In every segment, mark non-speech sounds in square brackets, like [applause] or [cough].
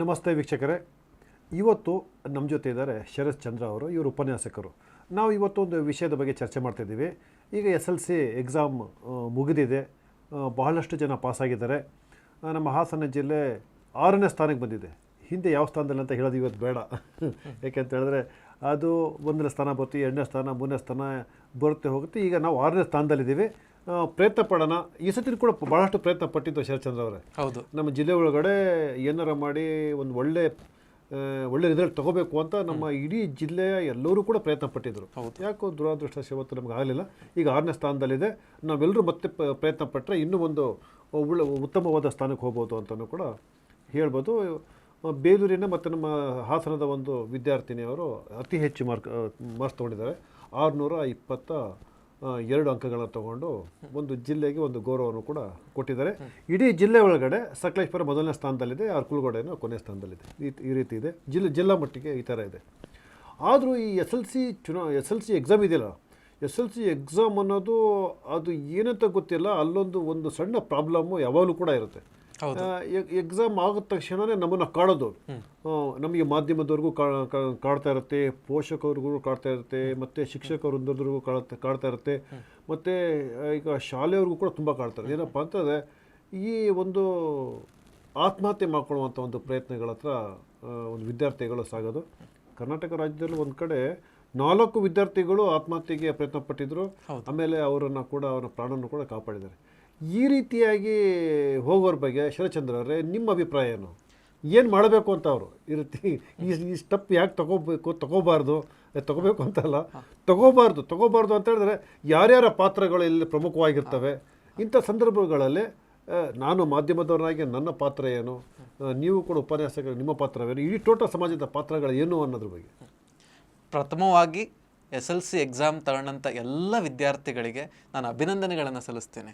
ನಮಸ್ತೆ ವೀಕ್ಷಕರೇ. ಇವತ್ತು ನಮ್ಮ ಜೊತೆ ಇದ್ದಾರೆ ಶರತ್ ಚಂದ್ರ ಅವರು, ಇವರು ಉಪನ್ಯಾಸಕರು. ನಾವು ಇವತ್ತು ಒಂದು ವಿಷಯದ ಬಗ್ಗೆ ಚರ್ಚೆ ಮಾಡ್ತಿದ್ದೀವಿ ಈಗ ಎಸ್ ಎಲ್ ಸಿ ಎಕ್ಸಾಮ್ ಮುಗಿದಿದೆ. ಬಹಳಷ್ಟು ಜನ ಪಾಸಾಗಿದ್ದಾರೆ. ನಮ್ಮ ಹಾಸನ ಜಿಲ್ಲೆ ಆರನೇ ಸ್ಥಾನಕ್ಕೆ ಬಂದಿದೆ. ಹಿಂದೆ ಯಾವ ಸ್ಥಾನದಲ್ಲಿ ಅಂತ ಹೇಳೋದು ಇವತ್ತು ಬೇಡ. [laughs] ಯಾಕೆಂತ ಹೇಳಿದ್ರೆ ಅದು ಒಂದನೇ ಸ್ಥಾನ ಬರುತ್ತೆ ಎರಡನೇ ಸ್ಥಾನ, ಮೂರನೇ ಸ್ಥಾನ ಬರುತ್ತೆ ಹೋಗುತ್ತೆ. ಈಗ ನಾವು ಆರನೇ ಸ್ಥಾನದಲ್ಲಿದ್ದೀವಿ. ಪ್ರಯತ್ನ ಪಡೋಣ. ಈ ಸತಿ ಕೂಡ ಭಾಳಷ್ಟು ಪ್ರಯತ್ನ ಪಟ್ಟಿದ್ದು ಶರತ್ಚಂದ್ರ ಅವರೇ. ಹೌದು. ನಮ್ಮ ಜಿಲ್ಲೆ ಒಳಗಡೆ ಏನಾರ ಮಾಡಿ ಒಂದು ಒಳ್ಳೆ ಒಳ್ಳೆ ರಿಸಲ್ಟ್ ತಗೋಬೇಕು ಅಂತ ನಮ್ಮ ಇಡೀ ಜಿಲ್ಲೆಯ ಎಲ್ಲರೂ ಕೂಡ ಪ್ರಯತ್ನ ಪಟ್ಟಿದ್ರು. ಯಾಕೋ ದುರಾದೃಷ್ಟ ಶಿವತ್ತು ನಮ್ಗೆ ಆಗಲಿಲ್ಲ. ಈಗ ಆರನೇ ಸ್ಥಾನದಲ್ಲಿದೆ. ನಾವೆಲ್ಲರೂ ಮತ್ತೆ ಪ್ರಯತ್ನ ಪಟ್ಟರೆ ಇನ್ನೂ ಒಂದು ಒಳ್ಳೆ ಉತ್ತಮವಾದ ಸ್ಥಾನಕ್ಕೆ ಹೋಗ್ಬೋದು ಅಂತಲೂ ಕೂಡ ಹೇಳ್ಬೋದು. ಬೇಲೂರಿನ ಮತ್ತು ನಮ್ಮ ಹಾಸನದ ಒಂದು ವಿದ್ಯಾರ್ಥಿನಿಯವರು ಅತಿ ಹೆಚ್ಚು ಮಾರ್ಕ್ ಮಾರ್ಕ್ಸ್ ತೊಗೊಂಡಿದ್ದಾರೆ. ಆರುನೂರ ಇಪ್ಪತ್ತ ಎರಡು ಅಂಕಗಳನ್ನು ತಗೊಂಡು ಒಂದು ಜಿಲ್ಲೆಗೆ ಒಂದು ಗೌರವವನ್ನು ಕೂಡ ಕೊಟ್ಟಿದ್ದಾರೆ. ಇಡೀ ಜಿಲ್ಲೆ ಒಳಗಡೆ ಸಕಲೇಶ್ವರ ಮೊದಲನೇ ಸ್ಥಾನದಲ್ಲಿದೆ ಅರ್ಕುಲ್ಗೋಡೆನೋ ಕೊನೆಯ ಸ್ಥಾನದಲ್ಲಿದೆ. ಈ ರೀತಿ ಇದೆ. ಜಿಲ್ಲೆ, ಜಿಲ್ಲಾ ಮಟ್ಟಿಗೆ ಈ ಥರ ಇದೆ. ಆದರೂ ಈ ಎಸ್ ಎಲ್ ಸಿ ಚುನಾ, ಎಸ್ ಎಲ್ ಸಿ ಎಕ್ಸಾಮ್ ಇದೆಯಲ್ಲ, ಎಸ್ ಎಲ್ ಸಿ ಎಕ್ಸಾಮ್ ಅನ್ನೋದು ಅದು ಏನಂತ ಗೊತ್ತಿಲ್ಲ, ಅಲ್ಲೊಂದು ಒಂದು ಸಣ್ಣ ಪ್ರಾಬ್ಲಮ್ಮು ಯಾವಾಗಲೂ ಕೂಡ ಇರುತ್ತೆ. ಎಕ್ಸಾಮ್ ಆಗಿದ ತಕ್ಷಣವೇ ನಮ್ಮನ್ನು ಕಾಡೋದು. ನಮಗೆ ಮಾಧ್ಯಮದವ್ರಿಗೂ ಕಾಡ್ತಾ ಇರುತ್ತೆ ಪೋಷಕರಿಗೂ ಕಾಡ್ತಾ ಇರುತ್ತೆ ಮತ್ತು ಶಿಕ್ಷಕವೃಂದರಿಗೂ ಕಾಡ್ತಾ ಕಾಡ್ತಾ ಇರುತ್ತೆ. ಮತ್ತು ಈಗ ಶಾಲೆಯವ್ರಿಗೂ ಕೂಡ ತುಂಬ ಕಾಡ್ತಾರೆ ಏನಪ್ಪ ಅಂತಂದರೆ ಈ ಒಂದು ಆತ್ಮಹತ್ಯೆ ಮಾಡ್ಕೊಳ್ಳುವಂಥ ಒಂದು ಪ್ರಯತ್ನಗಳ ಹತ್ರ ಒಂದು ವಿದ್ಯಾರ್ಥಿಗಳು ಸಾಗೋದು. ಕರ್ನಾಟಕ ರಾಜ್ಯದಲ್ಲಿ ಒಂದು ಕಡೆ ನಾಲ್ಕು ವಿದ್ಯಾರ್ಥಿಗಳು ಆತ್ಮಹತ್ಯೆಗೆ ಪ್ರಯತ್ನ ಪಟ್ಟಿದ್ರು. ಆಮೇಲೆ ಅವರನ್ನು ಕೂಡ ಅವರ ಪ್ರಾಣವನ್ನು ಕೂಡ ಕಾಪಾಡಿದ್ದಾರೆ. ಈ ರೀತಿಯಾಗಿ ಹೋಗೋರ ಬಗ್ಗೆ ಶರಚಂದ್ರ ಅವರೇ ನಿಮ್ಮ ಅಭಿಪ್ರಾಯ ಏನು? ಏನು ಮಾಡಬೇಕು ಅಂತ ಅವರು ಈ ರೀತಿ ಈ ಈ ಸ್ಟೆಪ್ ಯಾಕೆ ತಗೋಬೇಕು ತಗೋಬಾರ್ದು? ತಗೋಬೇಕು ಅಂತಲ್ಲ. ತಗೋಬಾರ್ದು ತಗೋಬಾರ್ದು ಅಂತ ಹೇಳಿದ್ರೆ ಯಾರ್ಯಾರ ಪಾತ್ರಗಳು ಇಲ್ಲಿ ಪ್ರಮುಖವಾಗಿರ್ತವೆ? ಇಂಥ ಸಂದರ್ಭಗಳಲ್ಲಿ ನಾನು ಮಾಧ್ಯಮದವರಾಗಿ ನನ್ನ ಪಾತ್ರ ಏನು? ನೀವು ಕೂಡ ಉಪನ್ಯಾಸಕರು ನಿಮ್ಮ ಪಾತ್ರವೇನು? ಇಡೀ ಟೋಟಲ್ ಸಮಾಜದ ಪಾತ್ರಗಳು ಏನು ಅನ್ನೋದ್ರ ಬಗ್ಗೆ? ಪ್ರಥಮವಾಗಿ ಎಸ್ ಎಲ್ ಸಿ ಎಕ್ಸಾಮ್ ತಗೊಂಡಂಥ ಎಲ್ಲ ವಿದ್ಯಾರ್ಥಿಗಳಿಗೆ ನಾನು ಅಭಿನಂದನೆಗಳನ್ನು ಸಲ್ಲಿಸ್ತೇನೆ.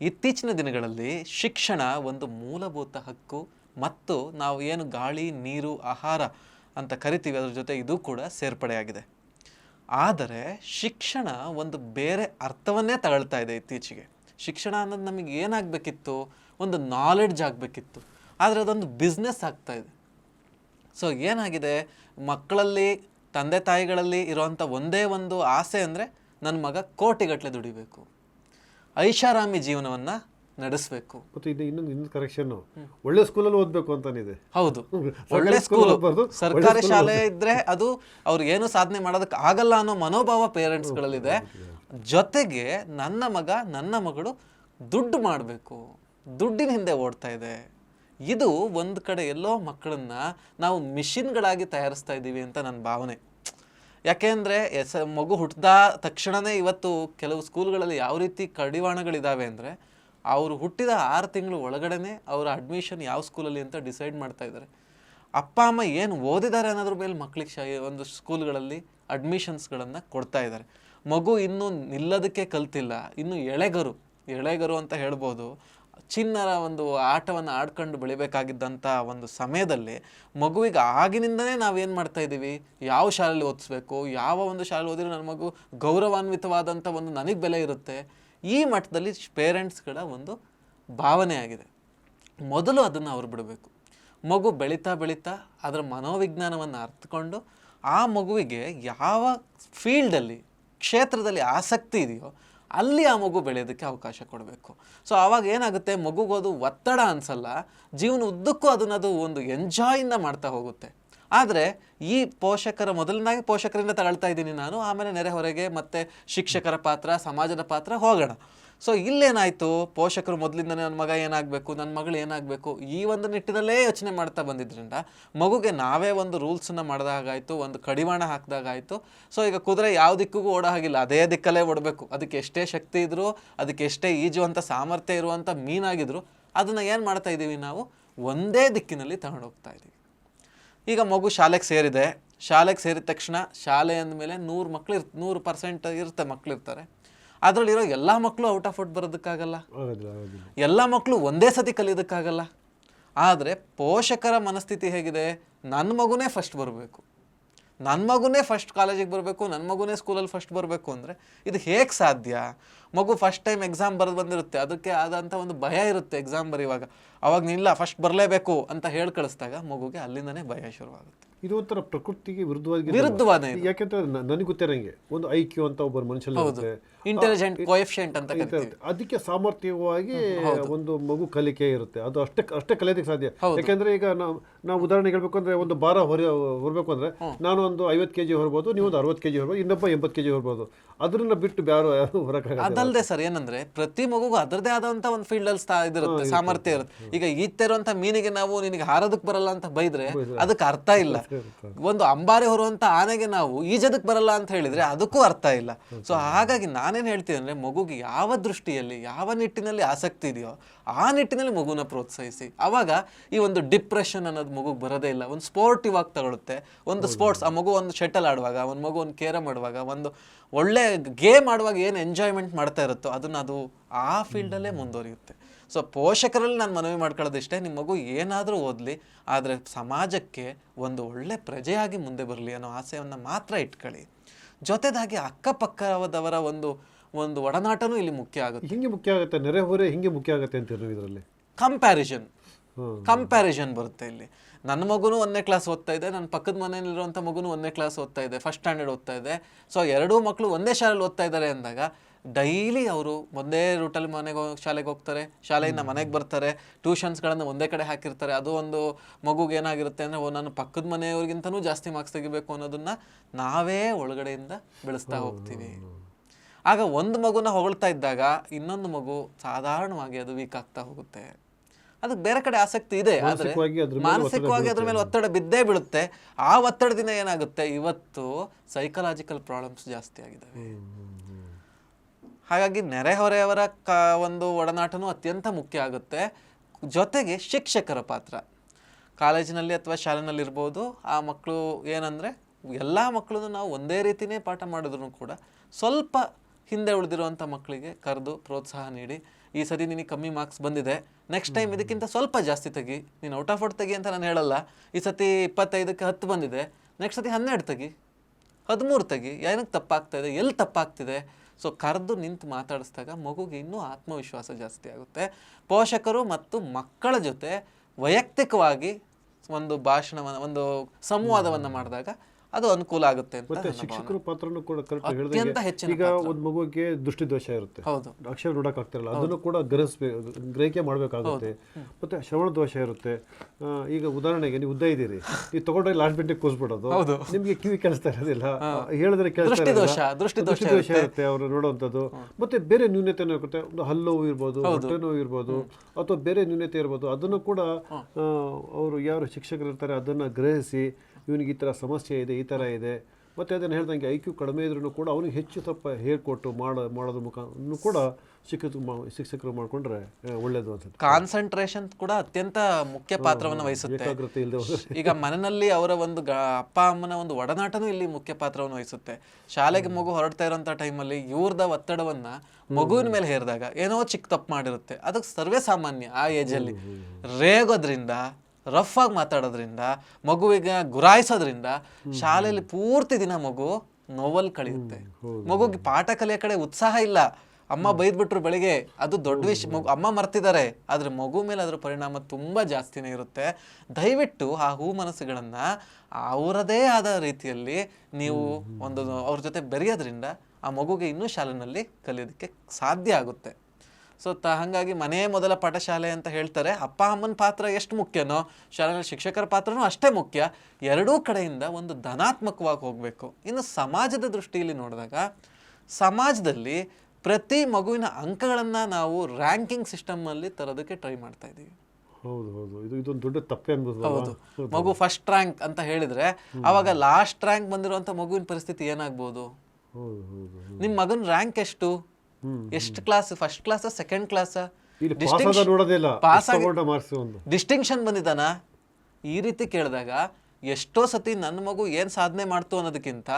ಇತ್ತೀಚಿನ ದಿನಗಳಲ್ಲಿ ಶಿಕ್ಷಣ ಒಂದು ಮೂಲಭೂತ ಹಕ್ಕು ಮತ್ತು ನಾವು ಏನು ಗಾಳಿ, ನೀರು, ಆಹಾರ ಅಂತ ಕರಿತೀವಿ, ಅದರ ಜೊತೆ ಇದು ಕೂಡ ಸೇರ್ಪಡೆಯಾಗಿದೆ. ಆದರೆ ಶಿಕ್ಷಣ ಒಂದು ಬೇರೆ ಅರ್ಥವನ್ನೇ ತಗೊಳ್ತಾ ಇದೆ ಇತ್ತೀಚೆಗೆ. ಶಿಕ್ಷಣ ಅನ್ನೋದು ನಮಗೆ ಏನಾಗಬೇಕಿತ್ತು? ಒಂದು ನಾಲೆಡ್ಜ್ ಆಗಬೇಕಿತ್ತು. ಆದರೆ ಅದೊಂದು ಬಿಸ್ನೆಸ್ ಆಗ್ತಾ ಇದೆ. ಸೊ ಏನಾಗಿದೆ? ಮಕ್ಕಳಲ್ಲಿ, ತಂದೆ ತಾಯಿಗಳಲ್ಲಿ ಇರುವಂಥ ಒಂದೇ ಒಂದು ಆಸೆ ಅಂದರೆ, ನನ್ನ ಮಗ ಕೋಟಿಗಟ್ಟಲೆ ದುಡಿಬೇಕು. ಐಷಾರಾಮಿ ಜೀವನವನ್ನ ನಡೆಸಬೇಕು. ಮತ್ತು ಇದು ಇನ್ನೊಂದು ಇನ್ನೊಂದು ಕರೆಕ್ಷನ್ ಒಳ್ಳೆ ಸ್ಕೂಲಲ್ಲಿ ಓದಬೇಕು ಅಂತಾನಿದೆ. ಹೌದು. ಒಳ್ಳೆ ಸ್ಕೂಲ್ ಸರ್ಕಾರಿ ಶಾಲೆ ಇದ್ರೆ ಅದು ಅವ್ರು ಏನು ಸಾಧನೆ ಮಾಡೋದಕ್ಕೆ ಆಗಲ್ಲ ಅನ್ನೋ ಮನೋಭಾವ ಪೇರೆಂಟ್ಸ್ ಗಳಲ್ಲಿದೆ. ಜೊತೆಗೆ ನನ್ನ ಮಗ ನನ್ನ ಮಗಳು ದುಡ್ಡು ಮಾಡಬೇಕು. ದುಡ್ಡಿನ ಹಿಂದೆ ಓಡ್ತಾ ಇದೆ. ಇದು ಒಂದು ಕಡೆ ಎಲ್ಲೋ ಮಕ್ಕಳನ್ನ ನಾವು ಮಿಷಿನ್ಗಳಾಗಿ ತಯಾರಿಸ್ತಾ ಇದ್ದೀವಿ ಅಂತ ನನ್ನ ಭಾವನೆ. ಯಾಕೆಂದರೆ ಎಸ್, ಮಗು ಹುಟ್ಟಿದ ತಕ್ಷಣವೇ ಇವತ್ತು ಕೆಲವು ಸ್ಕೂಲ್ಗಳಲ್ಲಿ ಯಾವ ರೀತಿ ಕಡಿವಾಣಗಳಿದ್ದಾವೆ ಅಂದರೆ ಅವರು ಹುಟ್ಟಿದ ಆರು ತಿಂಗಳು ಒಳಗಡೆನೆ ಅವರ ಅಡ್ಮಿಷನ್ ಯಾವ ಸ್ಕೂಲಲ್ಲಿ ಅಂತ ಡಿಸೈಡ್ ಮಾಡ್ತಾ ಇದ್ದಾರೆ. ಅಪ್ಪ, ಅಮ್ಮ ಏನು ಓದಿದ್ದಾರೆ ಅನ್ನೋದ್ರ ಮೇಲೆ ಮಕ್ಕಳಿಗೆ ಶ, ಒಂದು ಸ್ಕೂಲ್ಗಳಲ್ಲಿ ಅಡ್ಮಿಷನ್ಸ್ಗಳನ್ನು ಕೊಡ್ತಾ ಇದ್ದಾರೆ. ಮಗು ಇನ್ನೂ ನಿಲ್ಲೋದಕ್ಕೆ ಕಲ್ತಿಲ್ಲ, ಇನ್ನು ಎಳೆಗರು ಎಳೆಗರು ಅಂತ ಹೇಳ್ಬೋದು. ಚಿನ್ನರ ಒಂದು ಆಟವನ್ನು ಆಡ್ಕೊಂಡು ಬೆಳಿಬೇಕಾಗಿದ್ದಂಥ ಒಂದು ಸಮಯದಲ್ಲಿ ಮಗುವಿಗೆ ಆಗಿನಿಂದನೇ ನಾವೇನು ಮಾಡ್ತಾ ಇದ್ದೀವಿ? ಯಾವ ಶಾಲೆಯಲ್ಲಿ ಓದಿಸ್ಬೇಕು? ಯಾವ ಒಂದು ಶಾಲೆ ಓದಿದ್ರೆ ನನ್ನ ಮಗು ಗೌರವಾನ್ವಿತವಾದಂಥ ಒಂದು ನನಗೆ ಬೆಲೆ ಇರುತ್ತೆ? ಈ ಮಟ್ಟದಲ್ಲಿ ಪೇರೆಂಟ್ಸ್ಗಳ ಒಂದು ಭಾವನೆ ಆಗಿದೆ. ಮೊದಲು ಅದನ್ನು ಅವ್ರು ಬಿಡಬೇಕು. ಮಗು ಬೆಳೀತಾ ಬೆಳೀತಾ ಅದರ ಮನೋವಿಜ್ಞಾನವನ್ನು ಅರ್ಥಕೊಂಡು ಆ ಮಗುವಿಗೆ ಯಾವ ಫೀಲ್ಡಲ್ಲಿ, ಕ್ಷೇತ್ರದಲ್ಲಿ ಆಸಕ್ತಿ ಇದೆಯೋ ಅಲ್ಲಿ ಆ ಮಗು ಬೆಳೆಯೋದಕ್ಕೆ ಅವಕಾಶ ಕೊಡಬೇಕು. ಸೊ ಆವಾಗ ಏನಾಗುತ್ತೆ? ಮಗುಗೋದು ಒತ್ತಡ ಅನ್ಸಲ್ಲ. ಜೀವನ ಉದ್ದಕ್ಕೂ ಅದನ್ನದು ಒಂದು ಎಂಜಾಯಿಂದ ಮಾಡ್ತಾ ಹೋಗುತ್ತೆ. ಆದರೆ, ಈ ಪೋಷಕರ ಮೊದಲನಾಗಿ ಪೋಷಕರಿಂದ ತಗೊಳ್ತಾ ಇದ್ದೀನಿ ನಾನು. ಆಮೇಲೆ ನೆರೆಹೊರೆಗೆ ಮತ್ತು ಶಿಕ್ಷಕರ ಪಾತ್ರ, ಸಮಾಜದ ಪಾತ್ರ ಹೋಗೋಣ. ಸೊ ಇಲ್ಲೇನಾಯಿತು? ಪೋಷಕರು ಮೊದಲಿಂದ ನನ್ನ ಮಗ ಏನಾಗಬೇಕು, ನನ್ನ ಮಗಳು ಏನಾಗಬೇಕು, ಈ ಒಂದು ನಿಟ್ಟಿನಲ್ಲೇ ಯೋಚನೆ ಮಾಡ್ತಾ ಬಂದಿದ್ದರಿಂದ ಮಗುಗೆ ನಾವೇ ಒಂದು ರೂಲ್ಸನ್ನು ಮಾಡಿದಾಗಾಯಿತು, ಒಂದು ಕಡಿವಾಣ ಹಾಕಿದಾಗಾಯಿತು. ಸೊ ಈಗ ಕುದುರೆ ಯಾವ ದಿಕ್ಕಿಗೂ ಓಡೋ ಹಾಗಿಲ್ಲ. ಅದೇ ದಿಕ್ಕಲ್ಲೇ ಓಡಬೇಕು. ಅದಕ್ಕೆ ಎಷ್ಟೇ ಶಕ್ತಿ ಇದ್ದರೂ ಅದಕ್ಕೆ ಎಷ್ಟೇ ಈಜುವಂಥ ಸಾಮರ್ಥ್ಯ ಇರುವಂಥ ಮೀನಾಗಿದ್ದರೂ ಅದನ್ನು ಏನು ಮಾಡ್ತಾ ಇದ್ದೀವಿ ನಾವು? ಒಂದೇ ದಿಕ್ಕಿನಲ್ಲಿ ತಗೊಂಡು ಹೋಗ್ತಾ ಇದ್ದೀವಿ. ಈಗ ಮಗು ಶಾಲೆಗೆ ಸೇರಿದೆ. ಶಾಲೆಗೆ ಸೇರಿದ ತಕ್ಷಣ ಶಾಲೆ ಅಂದಮೇಲೆ ನೂರು ಮಕ್ಳು ಇರ್, ನೂರು ಪರ್ಸೆಂಟ್ ಇರುತ್ತೆ ಮಕ್ಳು ಇರ್ತಾರೆ. ಅದರಲ್ಲಿರೋ ಎಲ್ಲ ಮಕ್ಕಳು ಔಟ್ ಆಫ್ ಔಟ್ ಬರೋದಕ್ಕಾಗಲ್ಲ. ಎಲ್ಲ ಮಕ್ಕಳು ಒಂದೇ ಸತಿ ಕಲಿಯೋದಕ್ಕಾಗಲ್ಲ. ಆದರೆ ಪೋಷಕರ ಮನಸ್ಥಿತಿ ಹೇಗಿದೆ? ನನ್ನ ಮಗುನೇ ಫಸ್ಟ್ ಬರಬೇಕು. ನನ್ನ ಮಗುನೇ ಫಸ್ಟ್ ಕಾಲೇಜಿಗೆ ಬರಬೇಕು ನನ್ನ ಮಗುನೇ ಸ್ಕೂಲಲ್ಲಿ ಫಸ್ಟ್ ಬರಬೇಕು ಅಂದರೆ ಇದು ಹೇಗೆ ಸಾಧ್ಯ? ಮಗು ಫಸ್ಟ್ ಟೈಮ್ ಎಕ್ಸಾಮ್ ಬರೆದು ಬಂದಿರುತ್ತೆ ಅದಕ್ಕೆ ಆದಂಥ ಒಂದು ಭಯ ಇರುತ್ತೆ ಎಕ್ಸಾಮ್ ಬರೆಯುವಾಗ. ಅವಾಗ ನಿಲ್ಲ ಫಸ್ಟ್ ಬರಲೇಬೇಕು ಅಂತ ಹೇಳಿ ಕಳಿಸ್ದಾಗ ಮಗುಗೆ ಅಲ್ಲಿಂದನೇ ಭಯ ಶುರುವಾಗುತ್ತೆ. ಇದು ಒಂಥರ ಪ್ರಕೃತಿಗೆ ವಿರುದ್ಧವಾಗಿ ವಿರುದ್ಧವಾದ ಇದು. ಯಾಕೆಂದ್ರೆ ನ- ನನಗೆ ಗೊತ್ತಿರಂಗೆ. ಒಂದು ಐ ಕ್ಯೂ ಅಂತ ಒಬ್ಬರು ಮನುಷ್ಯ ಇಂಟೆಲಿಜೆಂಟ್ ಕೋಯಫಿಷಿಯಂಟ್ ಅಂತ ಕರಿತೀವಿ. ಅದಕ್ಕೆ ಸಾಮರ್ಥ್ಯವಾಗಿ ಒಂದು ಮಗು ಕಲಿಕೆ ಇರುತ್ತೆ. ಅದು ಅಷ್ಟೇ ಅಷ್ಟೇ ಕಲಿಯೋದಕ್ಕೆ ಸಾಧ್ಯ. ಯಾಕೆಂದ್ರೆ ಈಗ ನಾವು ನಾವು ಉದಾಹರಣೆಗೆ ಹೇಳ್ಬೇಕು ಅಂದ್ರೆ ಒಂದು ಭಾರ ಹೊರ ಹೊರಬೇಕು ಅಂದ್ರೆ ನಾನು ಒಂದು ಐವತ್ತು ಕೆಜಿ ಹೊರಬಹುದು ನೀವು ಒಂದು ಅರವತ್ತು ಕೆಜಿ ಹೊರಬಹುದು ಇನ್ನೊಬ್ಬ ಎಂಬತ್ತು ಕೆಜಿ ಹೊರಬಹುದು ಅದನ್ನ ಬಿಟ್ಟು ಯಾರು ಯಾರು ಹೊರಕ್ಕಾಗಲ್ಲ ಅದಲ್ಲದೆ ಸರ್ ಏನಂದ್ರೆ ಪ್ರತಿ ಮಗುಗೂ ಅದರದೇ ಆದಂತ ಒಂದು ಫೀಲ್ಡ್ ಅಲ್ಲಿ ಸ್ಥಾ- ಇದಿರುತ್ತೆ ಸಾಮರ್ಥ್ಯ ಇರುತ್ತೆ. ಈಗ ಈತ ಇರುವಂತ ಮೀನಿಗೆ ನಾವು ನಿನಗೆ ಹಾರೋದಕ್ ಬರಲ್ಲ ಅಂತ ಬೈದ್ರೆ ಅದಕ್ಕೆ ಅರ್ಥ ಇಲ್ಲ. ಒಂದು ಅಂಬಾರಿ ಹೊರುವಂತ ಆನೆಗೆ ನಾವು ಈಜದಕ್ಕೆ ಬರಲ್ಲ ಅಂತ ಹೇಳಿದ್ರೆ ಅದಕ್ಕೂ ಅರ್ಥ ಇಲ್ಲ. ಸೊ ಹಾಗಾಗಿ ನಾನೇನು ಹೇಳ್ತೀನಿ ಅಂದ್ರೆ ಮಗುಗೆ ಯಾವ ದೃಷ್ಟಿಯಲ್ಲಿ ಯಾವ ನಿಟ್ಟಿನಲ್ಲಿ ಆಸಕ್ತಿ ಇದೆಯೋ ಆ ನಿಟ್ಟಿನಲ್ಲಿ ಮಗುನ ಪ್ರೋತ್ಸಾಹಿಸಿ. ಅವಾಗ ಈ ಒಂದು ಡಿಪ್ರೆಷನ್ ಅನ್ನೋದು ಮಗುಗೆ ಬರೋದೇ ಇಲ್ಲ. ಒಂದು ಸ್ಪೋರ್ಟಿವ್ ಆಗಿ ತಗೊಳುತ್ತೆ. ಒಂದು ಸ್ಪೋರ್ಟ್ಸ್ ಆ ಮಗು ಒಂದು ಶಟಲ್ ಆಡುವಾಗ ಒಂದು ಮಗು ಒಂದು ಕೇರಮ್ ಆಡುವಾಗ ಒಂದು ಒಳ್ಳೆ ಗೇಮ್ ಆಡುವಾಗ ಏನು ಎಂಜಾಯ್ಮೆಂಟ್ ಮಾಡ್ತಾ ಇರುತ್ತೋ ಅದನ್ನ ಅದು ಆ ಫೀಲ್ಡಲ್ಲೇ ಮುಂದುವರಿಯುತ್ತೆ. ಸೊ ಪೋಷಕರಲ್ಲಿ ನಾನು ಮನವಿ ಮಾಡ್ಕೊಳ್ಳೋದಿಷ್ಟೇ ನಿಮ್ಮ ಮಗು ಏನಾದರೂ ಓದಲಿ ಆದರೆ ಸಮಾಜಕ್ಕೆ ಒಂದು ಒಳ್ಳೆ ಪ್ರಜೆಯಾಗಿ ಮುಂದೆ ಬರಲಿ ಅನ್ನೋ ಆಸೆಯನ್ನು ಮಾತ್ರ ಇಟ್ಕೊಳ್ಳಿ. ಜೊತೆದಾಗಿ ಅಕ್ಕಪಕ್ಕದವರ ಒಂದು ಒಂದು ಒಡನಾಟನೂ ಇಲ್ಲಿ ಮುಖ್ಯ ಆಗುತ್ತೆ. ಹಿಂಗೆ ಮುಖ್ಯ ಆಗುತ್ತೆ ನೆರೆಹೊರೆ ಹಿಂಗೆ ಮುಖ್ಯ ಆಗುತ್ತೆ ಅಂತ ಇದರಲ್ಲಿ? ಕಂಪ್ಯಾರಿಸನ್. ಕಂಪ್ಯಾರಿಸನ್ ಬರುತ್ತೆ ಇಲ್ಲಿ. ನನ್ನ ಮಗುನು ಒಂದನೇ ಕ್ಲಾಸ್ ಓದ್ತಾ ಇದೆ ನನ್ನ ಪಕ್ಕದ ಮನೆಯಲ್ಲಿರುವಂಥ ಮಗುನು ಒಂದನೇ ಕ್ಲಾಸ್ ಓದ್ತಾ ಇದೆ ಫಸ್ಟ್ ಸ್ಟ್ಯಾಂಡರ್ಡ್ ಓದ್ತಾ ಇದೆ. ಸೊ ಎರಡೂ ಮಕ್ಕಳು ಒಂದೇ ಶಾಲೆಯಲ್ಲಿ ಓದ್ತಾ ಇದ್ದಾರೆ ಅಂದಾಗ ಡೈಲಿ ಅವರು ಒಂದೇ ರೂಟಲ್ಲಿ ಮನೆಗೆ ಹೋಗ್- ಶಾಲೆಗೆ ಹೋಗ್ತಾರೆ ಶಾಲೆಯಿಂದ ಮನೆಗೆ ಬರ್ತಾರೆ ಟ್ಯೂಷನ್ಸ್ಗಳನ್ನು ಒಂದೇ ಕಡೆ ಹಾಕಿರ್ತಾರೆ. ಅದು ಒಂದು ಮಗುಗೆ ಏನಾಗಿರುತ್ತೆ ಅಂದರೆ ಓ ನಾನು ಪಕ್ಕದ ಮನೆಯವ್ರಿಗಿಂತನೂ ಜಾಸ್ತಿ ಮಾರ್ಕ್ಸ್ ತೆಗಿಬೇಕು ಅನ್ನೋದನ್ನ ನಾವೇ ಒಳಗಡೆಯಿಂದ ಬೆಳೆಸ್ತಾ ಹೋಗ್ತೀವಿ. ಆಗ ಒಂದು ಮಗುನ ಹೊಗಳ್ತಾ ಇದ್ದಾಗ ಇನ್ನೊಂದು ಮಗು ಸಾಧಾರಣವಾಗಿ ಅದು ವೀಕ್ ಆಗ್ತಾ ಹೋಗುತ್ತೆ. ಅದಕ್ಕೆ ಬೇರೆ ಕಡೆ ಆಸಕ್ತಿ ಇದೆ ಆದರೆ ಮಾನಸಿಕವಾಗಿ ಅದ್ರ ಮೇಲೆ ಮಾನಸಿಕವಾಗಿ ಅದ್ರ ಮೇಲೆ ಒತ್ತಡ ಬಿದ್ದೇ ಬೀಳುತ್ತೆ. ಆ ಒತ್ತಡದಿಂದ ಏನಾಗುತ್ತೆ? ಇವತ್ತು ಸೈಕಲಾಜಿಕಲ್ ಪ್ರಾಬ್ಲಮ್ಸ್ ಜಾಸ್ತಿ ಆಗಿದ್ದಾವೆ. ಹಾಗಾಗಿ ನೆರೆಹೊರೆಯವರ ಕ ಒಂದು ಒಡನಾಟನೂ ಅತ್ಯಂತ ಮುಖ್ಯ ಆಗುತ್ತೆ. ಜೊತೆಗೆ ಶಿಕ್ಷಕರ ಪಾತ್ರ. ಕಾಲೇಜಿನಲ್ಲಿ ಅಥವಾ ಶಾಲೆನಲ್ಲಿ ಇರ್ಬೋದು ಆ ಮಕ್ಕಳು ಏನಂದರೆ ಎಲ್ಲ ಮಕ್ಕಳನ್ನು ನಾವು ಒಂದೇ ರೀತಿನೇ ಪಾಠ ಮಾಡಿದ್ರು ಕೂಡ ಸ್ವಲ್ಪ ಹಿಂದೆ ಉಳಿದಿರುವಂಥ ಮಕ್ಕಳಿಗೆ ಕರೆದು ಪ್ರೋತ್ಸಾಹ ನೀಡಿ, ಈ ಸರಿ ನಿನಗೆ ಕಮ್ಮಿ ಮಾರ್ಕ್ಸ್ ಬಂದಿದೆ, ನೆಕ್ಸ್ಟ್ ಟೈಮ್ ಇದಕ್ಕಿಂತ ಸ್ವಲ್ಪ ಜಾಸ್ತಿ ತೆಗಿ, ನೀನು ಔಟ್ ಆಫ್ ಔಟ್ ತೆಗಿ ಅಂತ ನಾನು ಹೇಳಲ್ಲ, ಈ ಸತಿ ಇಪ್ಪತ್ತೈದಕ್ಕೆ ಹತ್ತು ಬಂದಿದೆ, ನೆಕ್ಸ್ಟ್ ಸತಿ ಹನ್ನೆರಡು ತೆಗಿ, ಹದಿಮೂರು ತೆಗಿ, ಏನಕ್ಕೆ ತಪ್ಪಾಗ್ತಾಯಿದೆ ಎಲ್ಲಿ ತಪ್ಪಾಗ್ತಿದೆ ಸೊ ಕರೆದು ನಿಂತು ಮಾತಾಡಿಸಿದಾಗ ಮಗುಗೆ ಇನ್ನೂ ಆತ್ಮವಿಶ್ವಾಸ ಜಾಸ್ತಿ ಆಗುತ್ತೆ. ಪೋಷಕರು ಮತ್ತು ಮಕ್ಕಳ ಜೊತೆ ವೈಯಕ್ತಿಕವಾಗಿ ಒಂದು ಭಾಷಣವನ್ನು ಒಂದು ಸಂವಾದವನ್ನು ಮಾಡಿದಾಗ ಅದು ಅನುಕೂಲ ಆಗುತ್ತೆ ಅಂತ ಶಿಕ್ಷಕರ ಪಾತ್ರನೂ ಕೂಡ ಕರೆಕ್ಟ್ ಅತ್ಯಂತ ಹೇಳಿದಂಗೆ ಹೆಚ್ಚಿನ ಈಗ ಒಂದು ಮಗುವಿಗೆ ದೃಷ್ಟಿದೋಷ ಇರುತ್ತೆ. ಹೌದು. ಅಕ್ಷರ ನೋಡಕ್ ಆಗ್ತಿರಲ್ಲ ಅದನ್ನು ಕೂಡ ಗ್ರಹಿಸ್ಬೇಕು ಗ್ರಹಿಕೆ ಮಾಡಬೇಕಾಗುತ್ತೆ. ಮತ್ತೆ ಶ್ರವಣ ದೋಷ ಇರುತ್ತೆ ಈಗ ಉದಾಹರಣೆಗೆ ನೀವು ಉದ್ದ ಇದ್ದೀರಿ. ನೀವು ತಗೊಂಡ್ರೆ ಲಾಸ್ಟ್ ಬೆಂಟಿಗೆ ಕೂಸ್ಬಿಡೋದು. ನಿಮ್ಗೆ ಕಿವಿ ಕೇಳಿಸ್ತಾ ಇರೋದಿಲ್ಲ. ಹೇಳಿದ್ರೆ ಕೇಳಿಸ್ತಾ ದೃಷ್ಟಿದೋಷ, ಇರೋದಿಲ್ಲ. ದೃಷ್ಟಿ ದೋಷ ಇರುತ್ತೆ. ಅವರು ನೋಡುವಂಥದ್ದು ಮತ್ತೆ ಬೇರೆ ನ್ಯೂನತೆ ಇರುತ್ತೆ. ಒಂದು ಹಲ್ಲು ನೋವು ಇರ್ಬೋದು ಹೊಟ್ಟೆ ನೋವು ಇರ್ಬೋದು ಅಥವಾ ಬೇರೆ ನ್ಯೂನತೆ ಇರ್ಬೋದು ಅದನ್ನು ಕೂಡ ಅವರು ಯಾರು ಶಿಕ್ಷಕರು ಇರ್ತಾರೆ ಅದನ್ನು ಗ್ರಹಿಸಿ ಇವನಿಗೆ ಈ ಥರ ಸಮಸ್ಯೆ ಇದೆ ಈ ಥರ ಇದೆ. ಮತ್ತೆ ಅದನ್ನು ಹೇಳ್ದಂಗೆ ಐ ಕ್ಯೂ ಕಡಿಮೆ ಇದ್ರೂ ಕೂಡ ಅವನಿಗೆ ಹೆಚ್ಚು ಸ್ವಲ್ಪ ಹೇಳ್ಕೊಟ್ಟು ಮಾಡೋ ಮಾಡೋದ್ರ ಮುಖ ಕೂಡ ಶಿಕ್ಷಕ ಶಿಕ್ಷಕರು ಮಾಡಿಕೊಂಡ್ರೆ ಒಳ್ಳೇದು ಅನ್ಸುತ್ತೆ ಕಾನ್ಸಂಟ್ರೇಷನ್ ಕೂಡ ಅತ್ಯಂತ ಮುಖ್ಯ ಪಾತ್ರವನ್ನು ವಹಿಸುತ್ತೆ. ಏಕಾಗ್ರತೆ ಇಲ್ಲದೆ ಈಗ ಮನೆಯಲ್ಲಿ ಅವರ ಒಂದು ಅಪ್ಪ ಅಮ್ಮನ ಒಂದು ಒಡನಾಟನೂ ಇಲ್ಲಿ ಮುಖ್ಯ ಪಾತ್ರವನ್ನು ವಹಿಸುತ್ತೆ. ಶಾಲೆಗೆ ಮಗು ಹೊರಡ್ತಾ ಇರೋಂಥ ಟೈಮಲ್ಲಿ ಇವ್ರದ ಒತ್ತಡವನ್ನ ಮಗುವಿನ ಮೇಲೆ ಹೇರಿದಾಗ ಏನೋ ಚಿಕ್ಕ ತಪ್ಪು ಮಾಡಿರುತ್ತೆ. ಅದಕ್ಕೆ ಸರ್ವೇ ಸಾಮಾನ್ಯ ಆ ಏಜಲ್ಲಿ ರೇಗೋದ್ರಿಂದ ರಫ್ ಆಗಿ ಮಾತಾಡೋದ್ರಿಂದ ಮಗುವಿಗೆ ಗುರಾಯಿಸೋದ್ರಿಂದ ಶಾಲೆಯಲ್ಲಿ ಪೂರ್ತಿ ದಿನ ಮಗು ನೋವಲ್ ಕಳೆಯುತ್ತೆ. ಮಗುಗೆ ಪಾಠ ಕಲಿಯ ಕಡೆ ಉತ್ಸಾಹ ಇಲ್ಲ. ಅಮ್ಮ ಬೈದ್ಬಿಟ್ರು ಬೆಳಿಗ್ಗೆ ಅದು ದೊಡ್ಡ ವಿಷಯ ಮಗು ಅಮ್ಮ ಮರ್ತಿದ್ದಾರೆ. ಆದ್ರೆ ಮಗು ಮೇಲೆ ಅದರ ಪರಿಣಾಮ ತುಂಬಾ ಜಾಸ್ತಿನೇ ಇರುತ್ತೆ. ದಯವಿಟ್ಟು ಆ ಹೂ ಮನಸ್ಸುಗಳನ್ನ ಅವರದೇ ಆದ ರೀತಿಯಲ್ಲಿ ನೀವು ಒಂದು ಅವ್ರ ಜೊತೆ ಬೆರೆಯೋದ್ರಿಂದ ಆ ಮಗುಗೆ ಇನ್ನೂ ಶಾಲೆನಲ್ಲಿ ಕಲಿಯೋದಕ್ಕೆ ಸಾಧ್ಯ ಆಗುತ್ತೆ. ಸೊ ತ ಹಾಗಾಗಿ ಮನೆ ಮೊದಲ ಪಾಠಶಾಲೆ ಅಂತ ಹೇಳ್ತಾರೆ. ಅಪ್ಪ ಅಮ್ಮನ ಪಾತ್ರ ಎಷ್ಟು ಮುಖ್ಯನೋ ಶಾಲೆಗಳ ಶಿಕ್ಷಕರ ಪಾತ್ರನೂ ಅಷ್ಟೇ ಮುಖ್ಯ. ಎರಡೂ ಕಡೆಯಿಂದ ಒಂದು ಧನಾತ್ಮಕವಾಗಿ ಹೋಗಬೇಕು. ಇನ್ನು ಸಮಾಜದ ದೃಷ್ಟಿಯಲ್ಲಿ ನೋಡಿದಾಗ ಸಮಾಜದಲ್ಲಿ ಪ್ರತಿ ಮಗುವಿನ ಅಂಕಗಳನ್ನು ನಾವು ರ್ಯಾಂಕಿಂಗ್ ಸಿಸ್ಟಮಲ್ಲಿ ತರೋದಕ್ಕೆ ಟ್ರೈ ಮಾಡ್ತಾ ಇದ್ದೀವಿ. ಹೌದು ಹೌದು. ಇದು ಇದೊಂದು ದೊಡ್ಡ ತಪ್ಪೆ ಹೌದು. ಮಗು ಫಸ್ಟ್ ರ್ಯಾಂಕ್ ಅಂತ ಹೇಳಿದ್ರೆ ಅವಾಗ ಲಾಸ್ಟ್ ರ್ಯಾಂಕ್ ಬಂದಿರುವಂಥ ಮಗುವಿನ ಪರಿಸ್ಥಿತಿ ಏನಾಗ್ಬೋದು? ನಿಮ್ಮ ಮಗನ ರ್ಯಾಂಕ್ ಎಷ್ಟು? ಎಷ್ಟು class first class second class pass distinction ಬಂದಿದ್ದಾನ? ಈ ರೀತಿ ಕೇಳಿದಾಗ ಎಷ್ಟೋ ಸತಿ ನನ್ನ ಮಗು ಏನ್ ಸಾಧನೆ ಮಾಡ್ತು ಅನ್ನೋದಕ್ಕಿಂತ